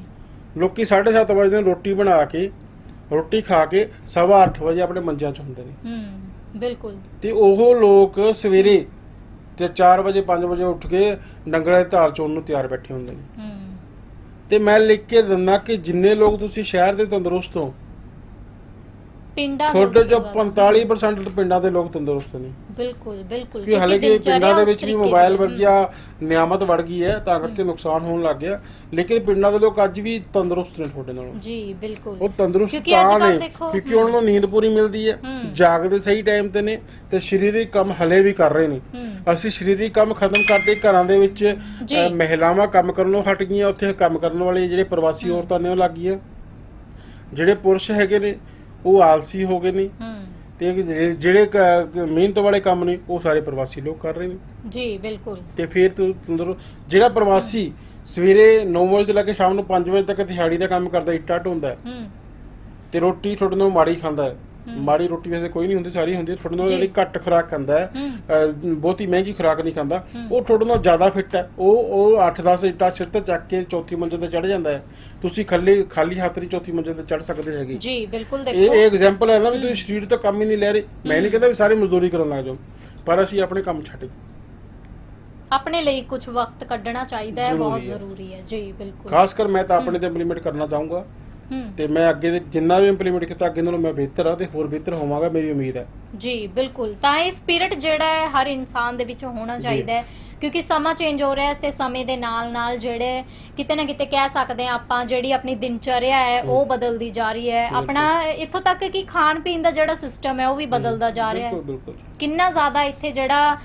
ਲੋਕੀ 7:30 ਵਜੇ ਨੂੰ ਰੋਟੀ ਬਣਾ ਕੇ ਰੋਟੀ ਖਾ ਕੇ ਸਵਾ ਅੱਠ ਵਜੇ ਆਪਣੇ ਮੰਜਿਆਂ 'ਚ ਹੁੰਦੇ ਨੇ। ਹੂੰ ਬਿਲਕੁਲ। ਤੇ ਉਹ ਲੋਕ ਸਵੇਰੇ ਤੇ 4 ਵਜੇ 5 ਵਜੇ ਉੱਠ ਕੇ ਡੰਗਰਾਂ ਦੀ ਧਾਰ ਚੋਣ ਨੂੰ ਤਿਆਰ ਬੈਠੇ ਹੁੰਦੇ ਨੇ। ਹੂੰ। ਤੇ ਮੈਂ ਲਿਖ ਕੇ ਦਿੰਦਾ ਕਿ ਜਿੰਨੇ ਲੋਕ ਤੁਸੀਂ ਸ਼ਹਿਰ ਦੇ ਤੰਦਰੁਸਤ ਹੋ ਪਿੰਡਾਂ ਦੇ ਤੁਹਾਡੇ ਉੱਤੇ ਚੋਂ ਜ਼ਿਆਦਾ। 45% ਪਿੰਡਾਂ ਦੇ ਲੋਕ ਤੰਦਰੁਸਤ ਨੇ ਬਿਲਕੁਲ ਬਿਲਕੁਲ ਕਿ ਹਾਲੇ ਕਿ ਪਿੰਡਾਂ ਦੇ ਵਿੱਚ ਵੀ ਮੋਬਾਈਲ। ਵਰਗੀਆ ਨਿਆਮਤ ਵੜ ਗਈ ਹੈ ਤਾਂ ਕਰਕੇ ਨੁਕਸਾਨ ਹੋਣ ਲੱਗ ਗਿਆ ਲੇਕਿਨ ਪਿੰਡਾਂ ਦੇ ਲੋਕ ਅੱਜ ਵੀ ਤੰਦਰੁਸਤ ਨੇ ਤੁਹਾਡੇ ਨਾਲੋਂ ਜੀ ਬਿਲਕੁਲ ਉਹ ਤੰਦਰੁਸਤ ਕਿਉਂਕਿ ਅੱਜ ਤਾਂ ਨੇ ਦੇਖੋ, ਕਿਉਂਕਿ। ਉਹਨਾਂ ਨੂੰ ਨੀਂਦ ਪੂਰੀ ਮਿਲਦੀ ਹੈ। ਜਾਗਦੇ ਸਹੀ ਟਾਈਮ ਤੇ ਨੇ ਤੇ ਸਰੀਰਕ ਕੰਮ ਹਲੇ ਵੀ ਕਰ ਰਹੇ ਨੇ ਅਸੀਂ ਸਰੀਰਕ ਕੰਮ ਖਤਮ ਕਰਦੇ ਘਰਾਂ ਦੇ ਵਿੱਚ ਜੀ। ਮਹਿਲਾਵਾਂ ਕੰਮ ਕਰਨੋਂ ਹਟ ਗਈਆਂ ਉੱਥੇ ਕੰਮ ਕਰਨ ਵਾਲੇ ਜਿਹੜੇ ਪ੍ਰਵਾਸੀ। ਔਰਤਾਂ ਨੇ ਉਹ ਲੱਗ ਗਈਆਂ ਜਿਹੜੇ ਪੁਰਸ਼ ਹੈਗੇ ਨੇ ਉਹ ਆਲਸੀ ਹੋ ਗਏ ਨੇ। ਹੂੰ। ਤੇ ਜਿਹੜੇ ਜਿਹੜੇ ਕ- ਮਿਹਨਤ ਵਾਲੇ ਕੰਮ ਨੇ ਉਹ ਸਾਰੇ ਪ੍ਰਵਾਸੀ ਲੋਕ ਕਰ ਰਹੇ ਨੇ। ਜੀ ਬਿਲਕੁਲ। ਤੇ ਫਿਰ ਤੂੰ ਤੰਦਰੁ ਜਿਹੜਾ ਪ੍ਰਵਾਸੀ ਸਵੇਰੇ 9 ਵਜੇ ਤੋਂ ਲੈ ਕੇ ਸ਼ਾਮ ਨੂੰ 5 ਵਜੇ ਤੱਕ ਦਿਹਾੜੀ ਦਾ ਕੰਮ ਕਰਦਾ ਇੱਟਾ ਢੋਂਦਾ ਹੈ ਹੂੰ। ਤੇ ਰੋਟੀ ਤੁਹਾਡੇ ਨਾਲ ਮਾੜੀ ਖਾਂਦਾ ਹੂੰ। ਮਾੜੀ ਰੋਟੀ ਵੈਸੇ ਕੋਈ ਨਹੀਂ ਹੁੰਦੀ ਸਾਰੀ ਹੁੰਦੀ ਤੁਹਾਡੇ ਨਾਲ। ਜਿਹੜੀ ਘੱਟ ਖੁਰਾਕ ਖਾਂਦਾ ਹੈ ਬਹੁਤੀ ਮਹਿੰਗੀ ਖੁਰਾਕ ਨਹੀਂ ਖਾਂਦਾ। ਉਹ ਤੁਹਾਡੇ ਨਾਲ ਜ਼ਿਆਦਾ ਫਿੱਟ ਹੈ। ਉਹ ਉਹ 8-10 ਇੱਟਾਂ ਸਿਰ ਤੇ ਚੱਕ ਕੇ ਚੌਥੀ ਮੰਜ਼ਿਲ ਤੇ ਚੜ ਜਾਂਦਾ ਹੈ। ਤੁਸੀਂ ਖਾਲੀ ਖਾਲੀ ਹੱਥ ਨਹੀਂ ਚੌਥੀ ਮੰਜ਼ਿਲ ਤੇ ਚੜ ਸਕਦੇ ਹੈਗੇ। ਜੀ ਬਿਲਕੁਲ ਦੇਖੋ। ਇਹ ਐਗਜ਼ਾਮਪਲ ਹੈ ਨਾ ਵੀ ਤੁਸੀਂ ਸਰੀਰ ਤੋਂ ਕੰਮ ਹੀ ਨਹੀਂ ਲੈ ਰਹੇ। ਮੈਂ ਨਹੀਂ ਕਹਿੰਦਾ ਵੀ ਸਾਰੇ ਮਜ਼ਦੂਰੀ ਕਰਨ ਲੱਗ ਜਾਓ। ਪਰ ਅਸੀਂ ਆਪਣੇ ਕੰਮ ਛੱਡ ਦਿੱਤੇ। ਆਪਣੇ ਲਈ ਕੁਝ ਵਕਤ ਕੱਢਣਾ ਚਾਹੀਦਾ ਹੈ ਬਹੁਤ ਜ਼ਰੂਰੀ ਹੈ। ਜੀ ਬਿਲਕੁਲ। ਖਾਸ ਕਰ ਮੈਂ ਤਾਂ ਆਪਣੇ ਤੇ ਇੰਪਲੀਮੈਂਟ ਕਰਨਾ ਚਾਹੂੰਗਾ। ਤੇ ਮੈਂ ਅੱਗੇ ਦੇ ਜਿੰਨਾ ਵੀ ਇੰਪਲੀਮੈਂਟ ਕੀਤਾ ਅੱਗੇ ਨਾਲੋਂ ਮੈਂ ਬਿਹਤਰ ਆ ਤੇ ਹੋਰ ਬਿਹਤਰ ਹੋਵਾਂਗਾ ਮੇਰੀ ਉਮੀਦ ਹੈ। ਜੀ ਬਿਲਕੁਲ। ਤਾਂ ਇਹ ਸਪਿਰਿਟ ਜਿਹੜਾ ਹੈ ਹਰ ਇਨਸਾਨ ਦੇ ਵਿੱਚ ਹੋਣਾ ਚਾਹੀਦਾ ਹੈ ਕਿਉਂਕਿ ਸਮਾਂ ਚੇਂਜ ਹੋ ਰਿਹਾ ਹੈ ਤੇ ਸਮੇਂ ਦੇ ਨਾਲ ਨਾਲ ਜਿਹੜੇ ਕਿਤੇ ਨਾ ਕਿਤੇ ਕਹਿ ਸਕਦੇ ਆ ਆਪਾਂ ਜਿਹੜੀ ਆਪਣੀ ਦਿਨਚਰਿਆ ਹੈ ਉਹ ਬਦਲਦੀ ਜਾ ਰਹੀ ਹੈ। ਆਪਣਾ ਇੱਥੋਂ ਤੱਕ ਕਿ ਖਾਣ ਪੀਣ ਦਾ ਜਿਹੜਾ ਸਿਸਟਮ ਹੈ ਉਹ ਵੀ ਬਦਲਦਾ ਜਾ ਰਿਹਾ ਹੈ। ਬਿਲਕੁਲ ਬਿਲਕੁਲ। ਕਿੰਨਾ ਜ਼ਿਆਦਾ ਇੱਥੇ ਜਿਹੜਾ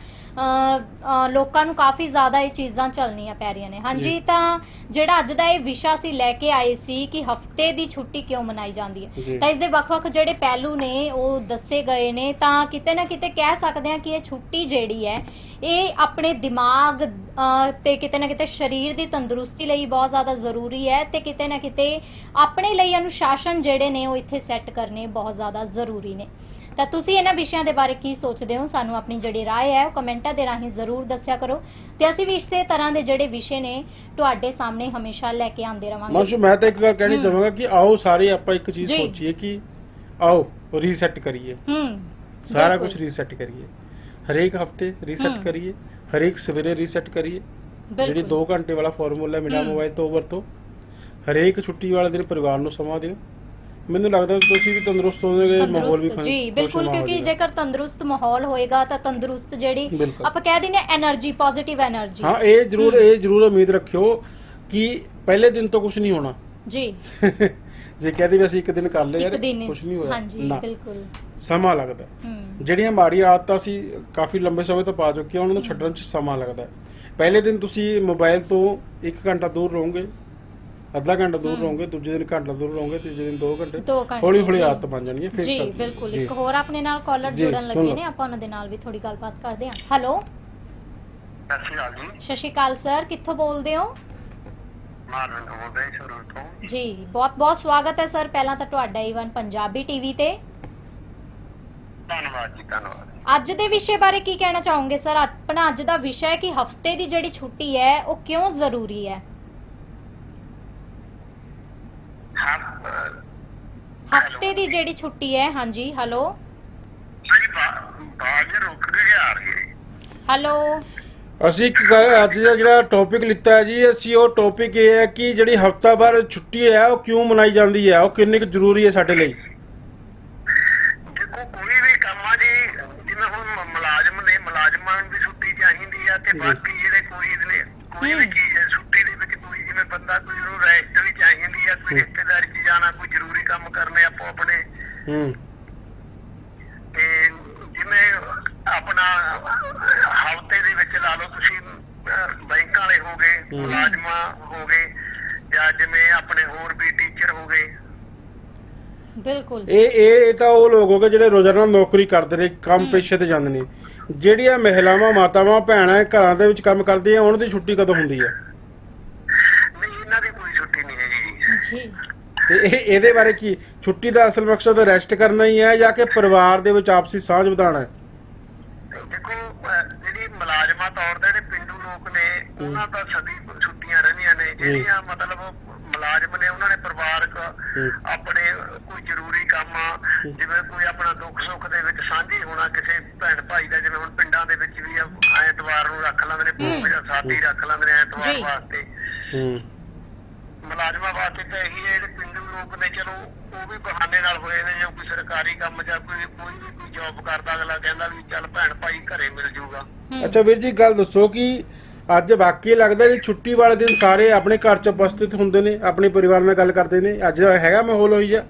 ਲੋਕਾਂ ਨੂੰ ਕਾਫੀ ਜ਼ਿਆਦਾ ਇਹ ਚੀਜ਼ਾਂ ਚੱਲਣੀਆਂ ਪੈ ਰਹੀਆਂ ਨੇ ਹਾਂਜੀ। ਤਾਂ ਜਿਹੜਾ ਅੱਜ ਦਾ ਇਹ ਵਿਸ਼ਾ ਸੀ ਲੈ ਕੇ ਆਏ ਸੀ ਕਿ ਹਫ਼ਤੇ ਦੀ ਛੁੱਟੀ ਕਿਉਂ ਮਨਾਈ ਜਾਂਦੀ ਹੈ। ਤਾਂ ਇਸ ਦੇ ਵੱਖ-ਵੱਖ ਜਿਹੜੇ ਪਹਿਲੂ ਨੇ ਉਹ ਦੱਸੇ ਗਏ ਨੇ ਤਾਂ ਕਿਤੇ ਨਾ ਕਿਤੇ ਕਹਿ ਸਕਦੇ ਹਾਂ ਕਿ ਇਹ ਛੁੱਟੀ ਜਿਹੜੀ ਹੈ ਇਹ ਆਪਣੇ ਦਿਮਾਗ ਤੇ ਕਿਤੇ ਨਾ ਕਿਤੇ ਸਰੀਰ ਦੀ ਤੰਦਰੁਸਤੀ ਲਈ ਬਹੁਤ ਜ਼ਿਆਦਾ ਜ਼ਰੂਰੀ ਹੈ ਤੇ ਕਿਤੇ ਨਾ ਕਿਤੇ ਆਪਣੇ ਲਈ ਅਨੁਸ਼ਾਸਨ ਜਿਹੜੇ ਨੇ ਉਹ ਇੱਥੇ ਸੈੱਟ ਕਰਨੇ ਬਹੁਤ ਜ਼ਿਆਦਾ ਜ਼ਰੂਰੀ ਨੇ ਤਾਂ ਤੁਸੀਂ ਇਹਨਾਂ ਵਿਸ਼ਿਆਂ ਦੇ ਬਾਰੇ ਕੀ ਸੋਚਦੇ ਹੋ ਸਾਨੂੰ ਆਪਣੀ ਜਿਹੜੀ رائے ਹੈ ਉਹ ਕਮੈਂਟਾਂ ਦੇ ਰਾਹੀਂ ਜ਼ਰੂਰ ਦੱਸਿਆ ਕਰੋ ਤੇ ਅਸੀਂ ਵੀ ਇਸੇ ਤਰ੍ਹਾਂ ਦੇ ਜਿਹੜੇ ਵਿਸ਼ੇ ਨੇ ਤੁਹਾਡੇ ਸਾਹਮਣੇ ਹਮੇਸ਼ਾ ਲੈ ਕੇ ਆਉਂਦੇ ਰਵਾਂਗੇ ਮਾਸ਼ੂ ਮੈਂ ਤਾਂ ਇੱਕ ਗੱਲ ਕਹਿਣੀ ਹੂੰ। ਚਾਹਾਂਗਾ ਕਿ ਆਓ ਸਾਰੇ ਆਪਾਂ ਇੱਕ ਚੀਜ਼ ਜੀ। ਸੋਚੀਏ ਕਿ ਆਓ ਰੀਸੈਟ ਕਰੀਏ ਹੂੰ ਸਾਰਾ ਬਿਲਕੁਲ। ਕੁਝ ਰੀਸੈਟ ਕਰੀਏ ਹਰੇਕ ਹਫਤੇ ਰੀਸੈਟ ਹੂੰ। ਕਰੀਏ ਹਰੇਕ ਸਵੇਰੇ ਰੀਸੈਟ ਕਰੀਏ ਜਿਹੜੀ ਬਿਲਕੁਲ 2 ਘੰਟੇ ਵਾਲਾ ਫਾਰਮੂਲਾ ਮਿਲਾ ਹੂੰ। ਮੋਬਾਈਲ ਤੋਂ ਵਰਤੋ ਹਰੇਕ ਛੁੱਟੀ ਵਾਲੇ ਦਿਨ ਪਰਿਵਾਰ ਨੂੰ ਸਮਾਂ ਦਿਓ ਮੈਨੂੰ ਲੱਗਦਾ ਤੁਸੀਂ ਵੀ ਤੰਦਰੁਸਤ ਹੋਵੋਗੇ ਮਾਹੌਲ ਵੀ ਜੀ ਬਿਲਕੁਲ ਕਿਉਂਕਿ ਜੇਕਰ ਤੰਦਰੁਸਤ ਮਾਹੌਲ ਹੋਏਗਾ ਤਾਂ ਤੰਦਰੁਸਤ ਜਿਹੜੀ ਆਪਾਂ ਕਹਿ ਦਿੰਨੇ એનર્ਜੀ ਪੋਜ਼ਿਟਿਵ ਹਾਂ ਇਹ ਜ਼ਰੂਰ ਇਹ ਜ਼ਰੂਰ ਉਮੀਦ ਰੱਖਿਓ ਕਿ ਪਹਿਲੇ ਦਿਨ ਤੋਂ ਕੁਝ ਨਹੀਂ ਹੋਣਾ। ਜੀ। ਜੇ ਕਹਦੇ ਵੀ ਅਸੀਂ ਇੱਕ ਦਿਨ ਕਰ ਲਿਆ ਕੁਝ ਨਹੀਂ ਹੋਇਆ। ਹਾਂਜੀ ਬਿਲਕੁਲ। ਸਮਾਂ ਲੱਗਦਾ। ਹੈ। ਹੂੰ ਜਿਹੜੀਆਂ ਮਾੜੀਆਂ ਆਦਤਾਂ ਸੀ ਕਾਫੀ ਲੰਬੇ ਸਮੇਂ ਤੋਂ ਪਾ ਚੁੱਕੇ ਆ ਉਹਨਾਂ ਨੂੰ ਛੱਡਣ 'ਚ ਸਮਾਂ ਲੱਗਦਾ। ਹੈ। ਪਹਿਲੇ ਦਿਨ ਤੁਸੀਂ ਮੋਬਾਈਲ ਤੋਂ 1 ਘੰਟਾ ਦੂਰ ਰਹੋਗੇ। ਅੱਧਾ ਘੰਟਾ ਦੂਰ। ਰਹੋਗੇ ਦੂਜੇ ਦਿਨ ਘੰਟਾ ਦੂਰ ਰਹੋਗੇ ਤੀਜੇ ਦਿਨ 2 ਘੰਟੇ। ਦੋ ਘੰਟੇ ਹੌਲੀ ਹੌਲੀ ਜੀ। ਆਦਤ ਬਣ ਜਾਣੀ ਹੈ ਫਿਰ ਜੀ ਕਰ- ਬਿਲਕੁਲ। ਜੀ। ਇੱਕ ਹੋਰ ਆਪਣੇ ਨਾਲ ਕਾਲਰ ਜੀ, ਜੁੜਨ ਲੱਗੇ। ਨੇ ਆਪਾਂ ਉਹਨਾਂ ਦੇ ਨਾਲ ਵੀ ਥੋੜੀ ਗੱਲਬਾਤ ਕਰਦੇ ਹਾਂ। ਹੈਲੋ ਸਤਿ ਸ਼੍ਰੀ ਅਕਾਲ ਜੀ। ਸਤਿ ਸ਼੍ਰੀ ਅਕਾਲ ਸਰ ਕਿੱਥੋਂ ਬੋਲਦੇ ਹੋ? ਮਾਰਵਿੰਦ ਬੋਲਦਾ ਜੀ ਸ਼ੁਰੂ ਤੋਂ। ਜੀ ਬਹੁਤ ਬਹੁਤ ਸਵਾਗਤ ਹੈ ਸਰ ਪਹਿਲਾਂ ਤਾਂ ਤੁਹਾਡਾ ਈਵਨ ਪੰਜਾਬੀ ਟੀਵੀ ਤੇ। ਧੰਨਵਾਦ ਜੀ ਧੰਨਵਾਦ। ਅੱਜ ਦੇ ਵਿਸ਼ੇ ਬਾਰੇ ਕੀ ਕਹਿਣਾ ਚਾਹੋਗੇ ਸਰ ਆਪਣਾ ਅੱਜ ਦਾ ਵਿਸ਼ਾ ਹੈ ਕਿ ਹਫ਼ਤੇ ਦੀ ਜਿਹੜੀ ਛੁੱਟੀ ਹੈ ਉਹ ਕਿਉਂ ਜ਼ਰੂਰੀ ਹੈ? ਹਾਂ ਹਫ਼ਤੇ ਦੀ ਜਿਹੜੀ ਛੁੱਟੀ ਹੈ ਹਾਂਜੀ ਹੈਲੋ ਸਾਡੀ ਬਾਜ ਰੁਕ ਕੇ ਆ ਰਹੀ ਹੈ। ਹੈਲੋ ਅਸੀਂ ਇੱਕ ਗੱਲ- ਅੱਜ ਦਾ ਜਿਹੜਾ ਟੌਪਿਕ ਲਿੱਤਾ ਹੈ ਜੀ ਅਸੀਂ ਉਹ ਟੌਪਿਕ ਇਹ ਹੈ ਕਿ ਜਿਹੜੀ ਹਫਤਾਵਾਰ ਛੁੱਟੀ ਹੈ ਉਹ ਕਿਉਂ ਮਨਾਈ ਜਾਂਦੀ ਹੈ? ਉਹ ਕਿੰਨੀ ਕੁ ਜ਼ਰੂਰੀ ਹੈ ਸਾਡੇ ਲਈ? ਦੇਖੋ ਕੋਈ ਵੀ ਕੰਮ ਆ ਜੀ ਜਿਵੇਂ ਹੁਣ ਮ- ਮੁਲਾਜ਼ਮ ਨੇ ਮੁਲਾਜ਼ਮਾਂ ਨੂੰ ਵੀ ਛੁੱਟੀ ਚਾਹੀਦੀ ਆ ਤੇ। ਬਾਕੀ ਜਿਹੜੇ ਕੋਈ ਨੇ ਕੋਈ ਵੀ ਹੂੰ। ਚੀਜ਼ ਬੰਦਾ ਕੋਈ ਉਹਨੂੰ ਰੈਸਟ ਵੀ ਚਾਹੀਦੀ ਆ ਕੋਈ। ਰਿਸ਼ਤੇਦਾਰੀ 'ਚ ਜਾਣਾ ਕੋਈ ਜ਼ਰੂਰੀ ਕੰਮ ਕਰਨੇ ਆਪੋ ਆਪਣੇ ਹੂੰ ਤੇ ਜਿਵੇਂ ਆਪਣਾ ਹਫ਼ਤੇ ਦੇ ਵਿੱਚ ਲਾ ਲਓ ਤੁਸੀਂ ਬੈਂਕ ਵਾਲੇ ਹੋ ਗਏ। ਮੁਲਾਜ਼ਮਾਂ ਹੋ ਗਏ ਜਾਂ ਜਿਵੇਂ ਆਪਣੇ ਹੋਰ ਵੀ ਟੀਚਰ ਹੋ ਗਏ ਬਿਲਕੁਲ ਇਹ ਇਹ ਇਹ ਤਾਂ ਉਹ ਲੋਕ ਹੋਗੇ ਜਿਹੜੇ ਰੋਜ਼ਾਨਾ ਨੌਕਰੀ ਕਰਦੇ ਨੇ ਕੰਮ। ਪੇਸ਼ੇ ਤੇ ਜਾਂਦੇ ਨੇ ਜਿਹੜੀਆਂ ਮਹਿਲਾਵਾਂ ਮਾਤਾਵਾਂ ਭੈਣਾਂ ਘਰਾਂ ਦੇ ਵਿੱਚ ਕੰਮ ਕਰਦੀਆਂ ਉਹਨਾਂ ਦੀ ਛੁੱਟੀ ਕਦੋਂ ਹੁੰਦੀ ਹੈ ਨਹੀਂ ਇਹਨਾਂ ਦੀ ਕੋਈ ਛੁੱਟੀ ਨਹੀਂ ਹੈਗੀ ਜੀ। ਤੇ ਇਹ ਇਹਦੇ ਬਾਰੇ ਕੀ? ਛੁੱਟੀ ਦਾ ਅਸਲ ਮਕਸਦ ਰੈਸਟ ਕਰਨਾ ਹੀ ਹੈ ਜਾਂ ਕਿ ਪਰਿਵਾਰ ਦੇ ਵਿੱਚ ਆਪਸੀ ਸਾਂਝ ਵਧਾਉਣਾ ਹੈ? ਦੇਖੋ ਅਹ, ਜਿਹੜੀ ਮੁਲਾਜ਼ਮਾਂ ਤੌਰ ਤੇ ਜਿਹੜੇ ਪਿੰਡੂ ਲੋਕ ਨੇ ਉਹਨਾਂ ਦਾ ਸਦੀ ਛੁੱਟੀਆਂ ਰਹਿੰਦੀਆਂ ਨੇ। ਜਿਹੜੀਆਂ ਮਤਲਬ ਮੁਲਾਜ਼ਮ ਨੇ ਉਹਨਾਂ ਨੇ ਪਰਿਵਾਰਕ। ਆਪਣੇ ਕੋਈ ਜ਼ਰੂਰੀ ਕੰਮ ਆ, ਜਿਵੇਂ ਕੋਈ ਆਪਣਾ ਦੁੱਖ ਸੁੱਖ ਦੇ ਵਿੱਚ ਸਾਂਝੀ ਹੋਣਾ ਕਿਸੇ ਭੈਣ ਭਾਈ ਦਾ ਜਿਵੇਂ ਹੁਣ ਪਿੰਡਾਂ ਦੇ ਵਿੱਚ ਵੀ ਆ, ਐਤਵਾਰ ਨੂੰ ਰੱਖ ਲੈਂਦੇ ਨੇ ਜਾਂ ਸਾਥੀ ਰੱਖ ਲੈਂਦੇ ਨੇ ਐਤਵਾਰ ਜੀ। ਵਾਸਤੇ। ਹੂੰ। ਮੁਲਾਜ਼ਮਾਂ ਵਾਸਤੇ ਤਾਂ ਇਹੀ ਹੈ ਜਿਹੜੇ ਪਿੰਡੂ ਲੋਕ ਨੇ ਚਲੋ ਉਹ ਵੀ ਬਹਾਨੇ ਨਾਲ ਹੋਏ ਨੇ ਜਾਂ ਕੋਈ ਸਰਕਾਰੀ ਕੰਮ ਜਾਂ ਕੋਈ ਕੋਈ ਵੀ ਕੋਈ ਜੌਬ ਕਰਦਾ ਅਗਲਾ ਕਹਿੰਦਾ ਵੀ ਚੱਲ ਭੈਣ ਭਾਈ ਘਰੇ ਮਿਲ ਜੂਗਾ। ਅੱਛਾ ਵੀਰ ਜੀ ਗੱਲ ਦੱਸੋ ਕਿ ਅੱਜ ਵਾਕਈ ਲੱਗਦਾ ਕਿ ਛੁੱਟੀ ਵਾਲੇ ਦਿਨ ਸਾਰੇ ਆਪਣੇ ਘਰ 'ਚ ਉਪਸਥਿਤ ਹੁੰਦੇ ਨੇ ਆਪਣੇ ਪਰਿਵਾਰ ਨਾਲ ਗੱਲ ਕਰਦੇ ਨੇ? ਅੱਜ ਹੈਗਾ ਮਾਹੌਲ ਹੋਈ ਆ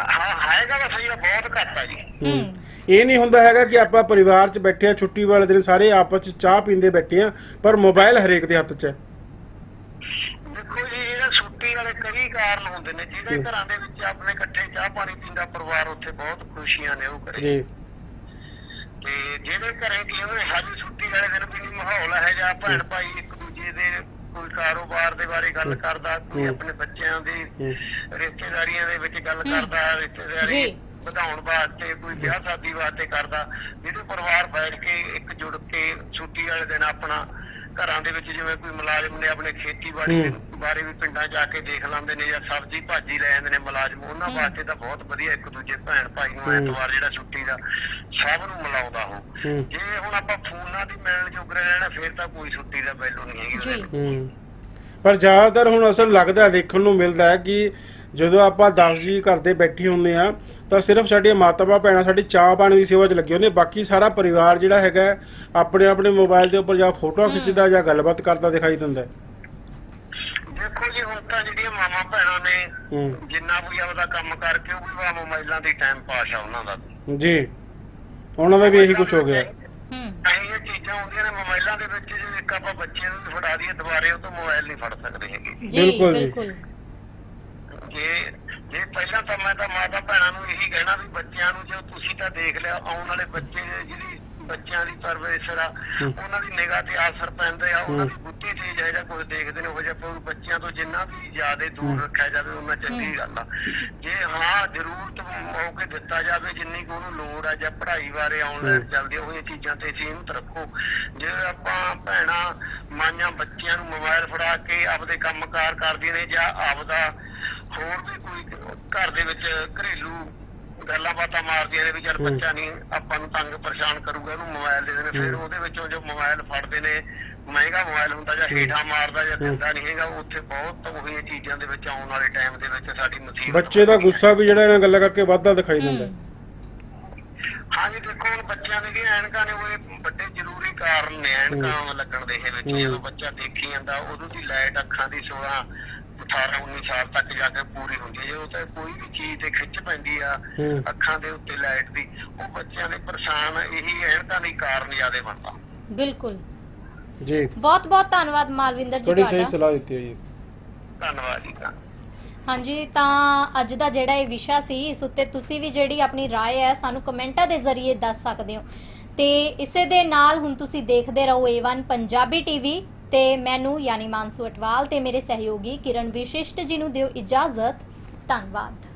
ਹਾਂ ਹੈਗਾ ਤਾਂ ਸਹੀ ਆ ਬਹੁਤ ਘੱਟ ਆ ਜੀ। ਹੂੰ। ਇਹ ਨਹੀਂ ਹੁੰਦਾ ਹੈਗਾ ਕਿ ਆਪਾਂ ਪਰਿਵਾਰ 'ਚ ਬੈਠੇ ਆ ਛੁੱਟੀ ਵਾਲੇ ਦਿਨ ਸਾਰੇ ਆਪਸ 'ਚ ਚਾਹ ਪੀਂਦੇ ਬੈਠੇ ਆ ਪਰ ਮੋਬਾਈਲ ਹਰੇਕ ਦੇ ਹੱਥ 'ਚ ਹੈ ਦੇਖੋ ਜੀ ਜਿਹੜਾ ਛੁੱਟੀ ਵਾਲੇ ਕਈ ਕਾਰਨ ਹੁੰਦੇ ਨੇ ਜਿਹੜੇ। ਘਰਾਂ ਦੇ ਵਿੱਚ ਆਪਣੇ ਇਕੱਠੇ ਚਾਹ ਪਾਣੀ ਪੀਂਦਾ ਪਰਿਵਾਰ ਉੱਥੇ ਬਹੁਤ ਖੁਸ਼ੀਆਂ ਨੇ ਉਹ ਕਰੇ ਜੀ ਤੇ ਜਿਹੜੇ ਘਰੇ ਕੀ ਹੋਵੇ ਹਾਜੀ ਛੁੱਟੀ ਵਾਲੇ ਦਿਨ ਵੀ ਨਹੀਂ ਮਾਹੌਲ ਹੈ ਜਾਂ ਭੈਣ ਭਾਈ ਇੱਕ ਦੂਜੇ ਦੇ ਕੋਈ ਕਾਰੋਬਾਰ ਦੇ ਬਾਰੇ ਗੱਲ ਕਰਦਾ ਕੋਈ। ਆਪਣੇ ਬੱਚਿਆਂ ਦੀ। ਰਿਸ਼ਤੇਦਾਰੀਆਂ ਦੇ ਵਿੱਚ ਗੱਲ ਕਰਦਾ ਰਿਸ਼ਤੇਦਾਰੀ। ਵਧਾਉਣ ਵਾਸਤੇ ਕੋਈ ਵਿਆਹ ਸ਼ਾਦੀ ਵਾਸਤੇ ਕਰਦਾ ਜਿਹਦੇ ਪਰਿਵਾਰ ਬੈਠ ਕੇ ਇੱਕ ਜੁੜ ਕੇ ਛੁੱਟੀ ਵਾਲੇ ਦਿਨ ਆਪਣਾ ਘਰਾਂ ਦੇ ਵਿੱਚ ਜਿਵੇਂ ਕੋਈ ਮੁਲਾਜ਼ਮ ਨੇ ਆਪਣੇ ਖੇਤੀਬਾੜੀ ਦੇ। ਬਾਰੇ ਵੀ ਪਿੰਡਾਂ ਜਾ ਕੇ ਦੇਖ ਲੈਂਦੇ ਨੇ ਜਾਂ ਸਬਜ਼ੀ ਭਾਜੀ ਲੈ ਜਾਂਦੇ ਨੇ ਮੁਲਾਜ਼ਮ ਉਹਨਾਂ। ਵਾਸਤੇ ਤਾਂ ਬਹੁਤ ਵਧੀਆ ਇੱਕ ਦੂਜੇ ਭੈਣ ਭਾਈ ਨੂੰ। ਐਤਵਾਰ ਜਿਹੜਾ ਛੁੱਟੀ ਦਾ ਸਭ ਨੂੰ ਮਿਲਾਉਂਦਾ ਹੂੰ ਜੇ ਹੁਣ ਆਪਾਂ ਫੋਨਾਂ ਦੀ ਮਿਲਣ ਜੋਗਰੇ ਰਹਿਣਾ ਫਿਰ ਤਾਂ ਕੋਈ ਛੁੱਟੀ ਦਾ ਵੈਲਿਊ ਨਹੀਂ ਹੈਗੀ ਪਰ ਜ਼ਿਆਦਾਤਰ ਹੁਣ ਅਸਲ ਲੱਗਦਾ ਦੇਖਣ ਨੂੰ ਮਿਲਦਾ ਹੈ ਕਿ ਜਦੋਂ ਆਪਾਂ 10 ਜੀ ਘਰ ਦੇ ਬੈਠੇ ਹੁੰਦੇ ਆ ਤਾਂ ਸਿਰਫ ਸਾਡੀਆਂ ਮਾਤਾਵਾਂ ਭੈਣਾਂ ਸਾਡੀ ਚਾਹ ਪਾਣੀ ਦੀ ਸੇਵਾ 'ਚ ਲੱਗੇ ਹੁੰਦੇ। ਬਾਕੀ ਸਾਰਾ ਪਰਿਵਾਰ ਜਿਹੜਾ ਹੈਗਾ ਆਪਣੇ ਆਪਣੇ ਮੋਬਾਈਲ ਦੇ ਉੱਪਰ ਜਾਂ ਫੋਟੋਆਂ ਖਿੱਚਦਾ ਜਾਂ ਗੱਲਬਾਤ ਕਰਦਾ ਦਿਖਾਈ ਦਿੰਦਾ। ਦੇਖੋ ਜੀ ਹੁਣ ਤਾਂ ਜਿਹੜੀਆਂ ਮਾਮਾ ਭੈਣਾਂ ਨੇ ਜਿੰਨਾ ਵੀ ਆਪਦਾ ਕੰਮ ਕਰਕੇ ਉਹ ਵੀ ਵਾ ਮੋਬਾਈਲਾਂ ਦੀ ਟਾਈਮ ਪਾਸ ਆ ਉਹਨਾਂ ਦਾ। ਜੀ। ਉਹਨਾਂ ਦਾ ਵੀ ਇਹੀ ਕੁਝ ਹੋ ਗਿਆ। ਹੂੰ। ਇਹ ਚੀਜ਼ਾਂ ਹੁੰਦੀਆਂ ਨੇ ਮੋਬਾਈਲਾਂ ਦੇ ਵਿੱਚ ਜੇ ਇੱਕ ਆਪਾਂ ਬੱਚੇ ਨੂੰ ਫੜਾ ਦਈਏ ਦੁਬਾਰੇ ਉਹ ਤੋਂ ਮੋਬਾਈਲ ਨਹੀਂ ਫੜ ਸਕਦੇ ਹੈਗੇ। ਜੀ। ਬਿਲਕੁਲ। ਜੀ। ਜੇ ਜੇ ਪਹਿਲਾਂ ਤਾਂ ਮੈਂ ਤਾਂ ਮਾਤਾ ਭੈਣਾਂ ਨੂੰ ਇਹੀ ਕਹਿਣਾ ਵੀ ਬੱਚਿਆਂ ਨੂੰ ਜੋ ਤੁਸੀਂ ਤਾਂ ਦੇਖ ਲਿਆ ਆਉਣ ਵਾਲੇ ਬੱਚੇ ਜਿਹੜੀ ਬੱਚਿਆਂ ਦੀ ਪਰਵਰਿਸ਼ ਆ। ਉਹਨਾਂ ਦੀ ਨਿਗਾਹ ਤੇ ਅਸਰ ਪੈਂਦਾ ਆ ਉਹਨਾਂ ਹੂੰ। ਦੀ ਬੁੱਧੀ ਤੇ ਜਿਹੜਾ ਕੁਝ ਦੇਖਦੇ ਨੇ ਉਹ ਜਿਹਾ ਆਪਾਂ ਨੂੰ ਬੱਚਿਆਂ ਤੋਂ ਜਿੰਨਾ ਵੀ ਜ਼ਿਆਦਾ ਦੂਰ ਹੂੰ। ਰੱਖਿਆ ਜਾਵੇ ਉਹਨਾਂ ਚੰਗੀ ਹੂੰ। ਗੱਲ ਆ ਜੇ ਹਾਂ ਜ਼ਰੂਰਤ ਮੌਕੇ ਦਿੱਤਾ ਜਾਵੇ ਜਿੰਨੀ ਕੁ ਉਹਨੂੰ ਲੋੜ ਆ ਜਾਂ ਪੜ੍ਹਾਈ ਬਾਰੇ ਆਨਲਾਈਨ। ਚੱਲਦੀ ਉਹ ਇਹ ਚੀਜ਼ਾਂ ਤੇ ਸੀਮਤ ਰੱਖੋ ਜੇ ਆਪਾਂ ਭੈਣਾਂ ਮਾਈਆਂ ਬੱਚਿਆਂ ਨੂੰ ਮੋਬਾਈਲ ਫੜਾ ਕੇ ਆਪਦੇ ਕੰਮਕਾਰ ਕਰਦੀਆਂ ਨੇ ਜਾਂ ਆਪਦਾ ਹੋਰ ਵੀ ਕੋਈ ਘਰ ਦੇ ਵਿੱਚ ਘਰੇਲੂ ਗੱਲਾਂ ਬਾਤਾਂ ਮਾਰਦੀਆਂ ਨੇ ਵੀ ਹੂੰ। ਬੱਚਾ ਨਹੀਂ ਆਪਾਂ ਨੂੰ ਤੰਗ ਪਰੇਸ਼ਾਨ ਕਰੂਗਾ ਇਹਨੂੰ ਮੋਬਾਈਲ ਦੇ ਦੇਣੇ ਫਿਰ। ਉਹਦੇ ਵਿੱਚੋਂ ਜੋ ਮੋਬਾਈਲ ਫੜਦੇ ਨੇ ਮਹਿੰਗਾ ਮੋਬਾਈਲ ਹੁੰਦਾ ਜਾਂ। ਹੀਠਾ ਮਾਰਦਾ ਜਾਂ। ਦਿੰਦਾ ਨਹੀਂ ਹੈਗਾ ਉੱਥੇ ਬਹੁਤ ਉਹੀ ਚੀਜ਼ਾਂ ਦੇ ਵਿੱਚ ਆਉਣ ਵਾਲੇ ਟਾਈਮ ਦੇ ਵਿੱਚ ਸਾਡੀ ਮੁਸੀਬਤ ਬੱਚੇ ਦਾ। ਗੁੱਸਾ ਵੀ ਜਿਹੜਾ ਇਹਨਾਂ ਗੱਲਾਂ ਕਰਕੇ ਵੱਧਦਾ ਦਿਖਾਈ ਦਿੰਦਾ ਹਾਂਜੀ ਦੇਖੋ ਹੁਣ ਬੱਚਿਆਂ ਦੇ ਵੀ ਐਨਕਾਂ ਨੇ ਉਹ ਵੱਡੇ ਜ਼ਰੂਰੀ ਕਾਰਨ ਨੇ ਐਨਕਾਂ ਲੱਗਣ ਦੇ ਇਹ ਵਿੱਚ। ਜਦੋਂ ਬੱਚਾ ਦੇਖੀ ਜਾਂਦਾ ਉਦੋਂ ਦੀ ਲਾਈਟ ਅੱਖਾਂ ਦੀ 16 18 19 ਸਾਲ ਤੱਕ ਜਾ ਕੇ ਪੂਰੀ ਹੁੰਦੀ ਹੈ ਜਦੋਂ ਤੇ ਕੋਈ ਵੀ ਚੀਜ਼ ਤੇ ਖਿੱਚ ਪੈਂਦੀ ਆ ਹੂੰ। ਅੱਖਾਂ ਦੇ ਉੱਤੇ ਲਾਈਟ ਦੀ ਉਹ ਬੱਚਿਆਂ ਦੇ ਪਰੇਸ਼ਾਨ ਇਹੀ ਐਨਕਾਂ ਦੇ ਕਾਰਨ ਜ਼ਿਆਦਾ ਬਣਦਾ ਬਿਲਕੁਲ ਜੀ ਬਹੁਤ ਬਹੁਤ ਧੰਨਵਾਦ ਮਾਲਵਿੰਦਰ ਜੀ ਬੜੀ ਸਹੀ ਤੁਹਾਡਾ ਸਲਾਹ ਦਿੱਤੀ ਹੈ ਜੀ ਧੰਨਵਾਦ ਜੀ ਧੰਨਵਾਦ ਹਾਂਜੀ ਤਾਂ ਅੱਜ ਦਾ ਜਿਹੜਾ ਇਹ ਵਿਸ਼ਾ ਸੀ ਇਸ ਉੱਤੇ ਤੁਸੀਂ ਵੀ ਜਿਹੜੀ ਆਪਣੀ رائے ਹੈ ਸਾਨੂੰ ਕਮੈਂਟਾਂ ਦੇ ਜ਼ਰੀਏ ਦੱਸ ਸਕਦੇ ਹੋ ਤੇ ਇਸੇ ਦੇ ਨਾਲ ਹੁਣ ਤੁਸੀਂ ਦੇਖਦੇ ਰਹੋ A1 ਪੰਜਾਬੀ ਟੀਵੀ ਤੇ ਮੈਨੂੰ, ਯਾਨੀ ਮਾਨਸੂ ਅਟਵਾਲ ਤੇ ਮੇਰੇ ਸਹਿਯੋਗੀ ਕਿਰਨ ਵਿਸ਼ਿਸ਼ਟ ਜੀ ਨੂੰ ਦਿਓ ਇਜਾਜ਼ਤ। ਧੰਨਵਾਦ।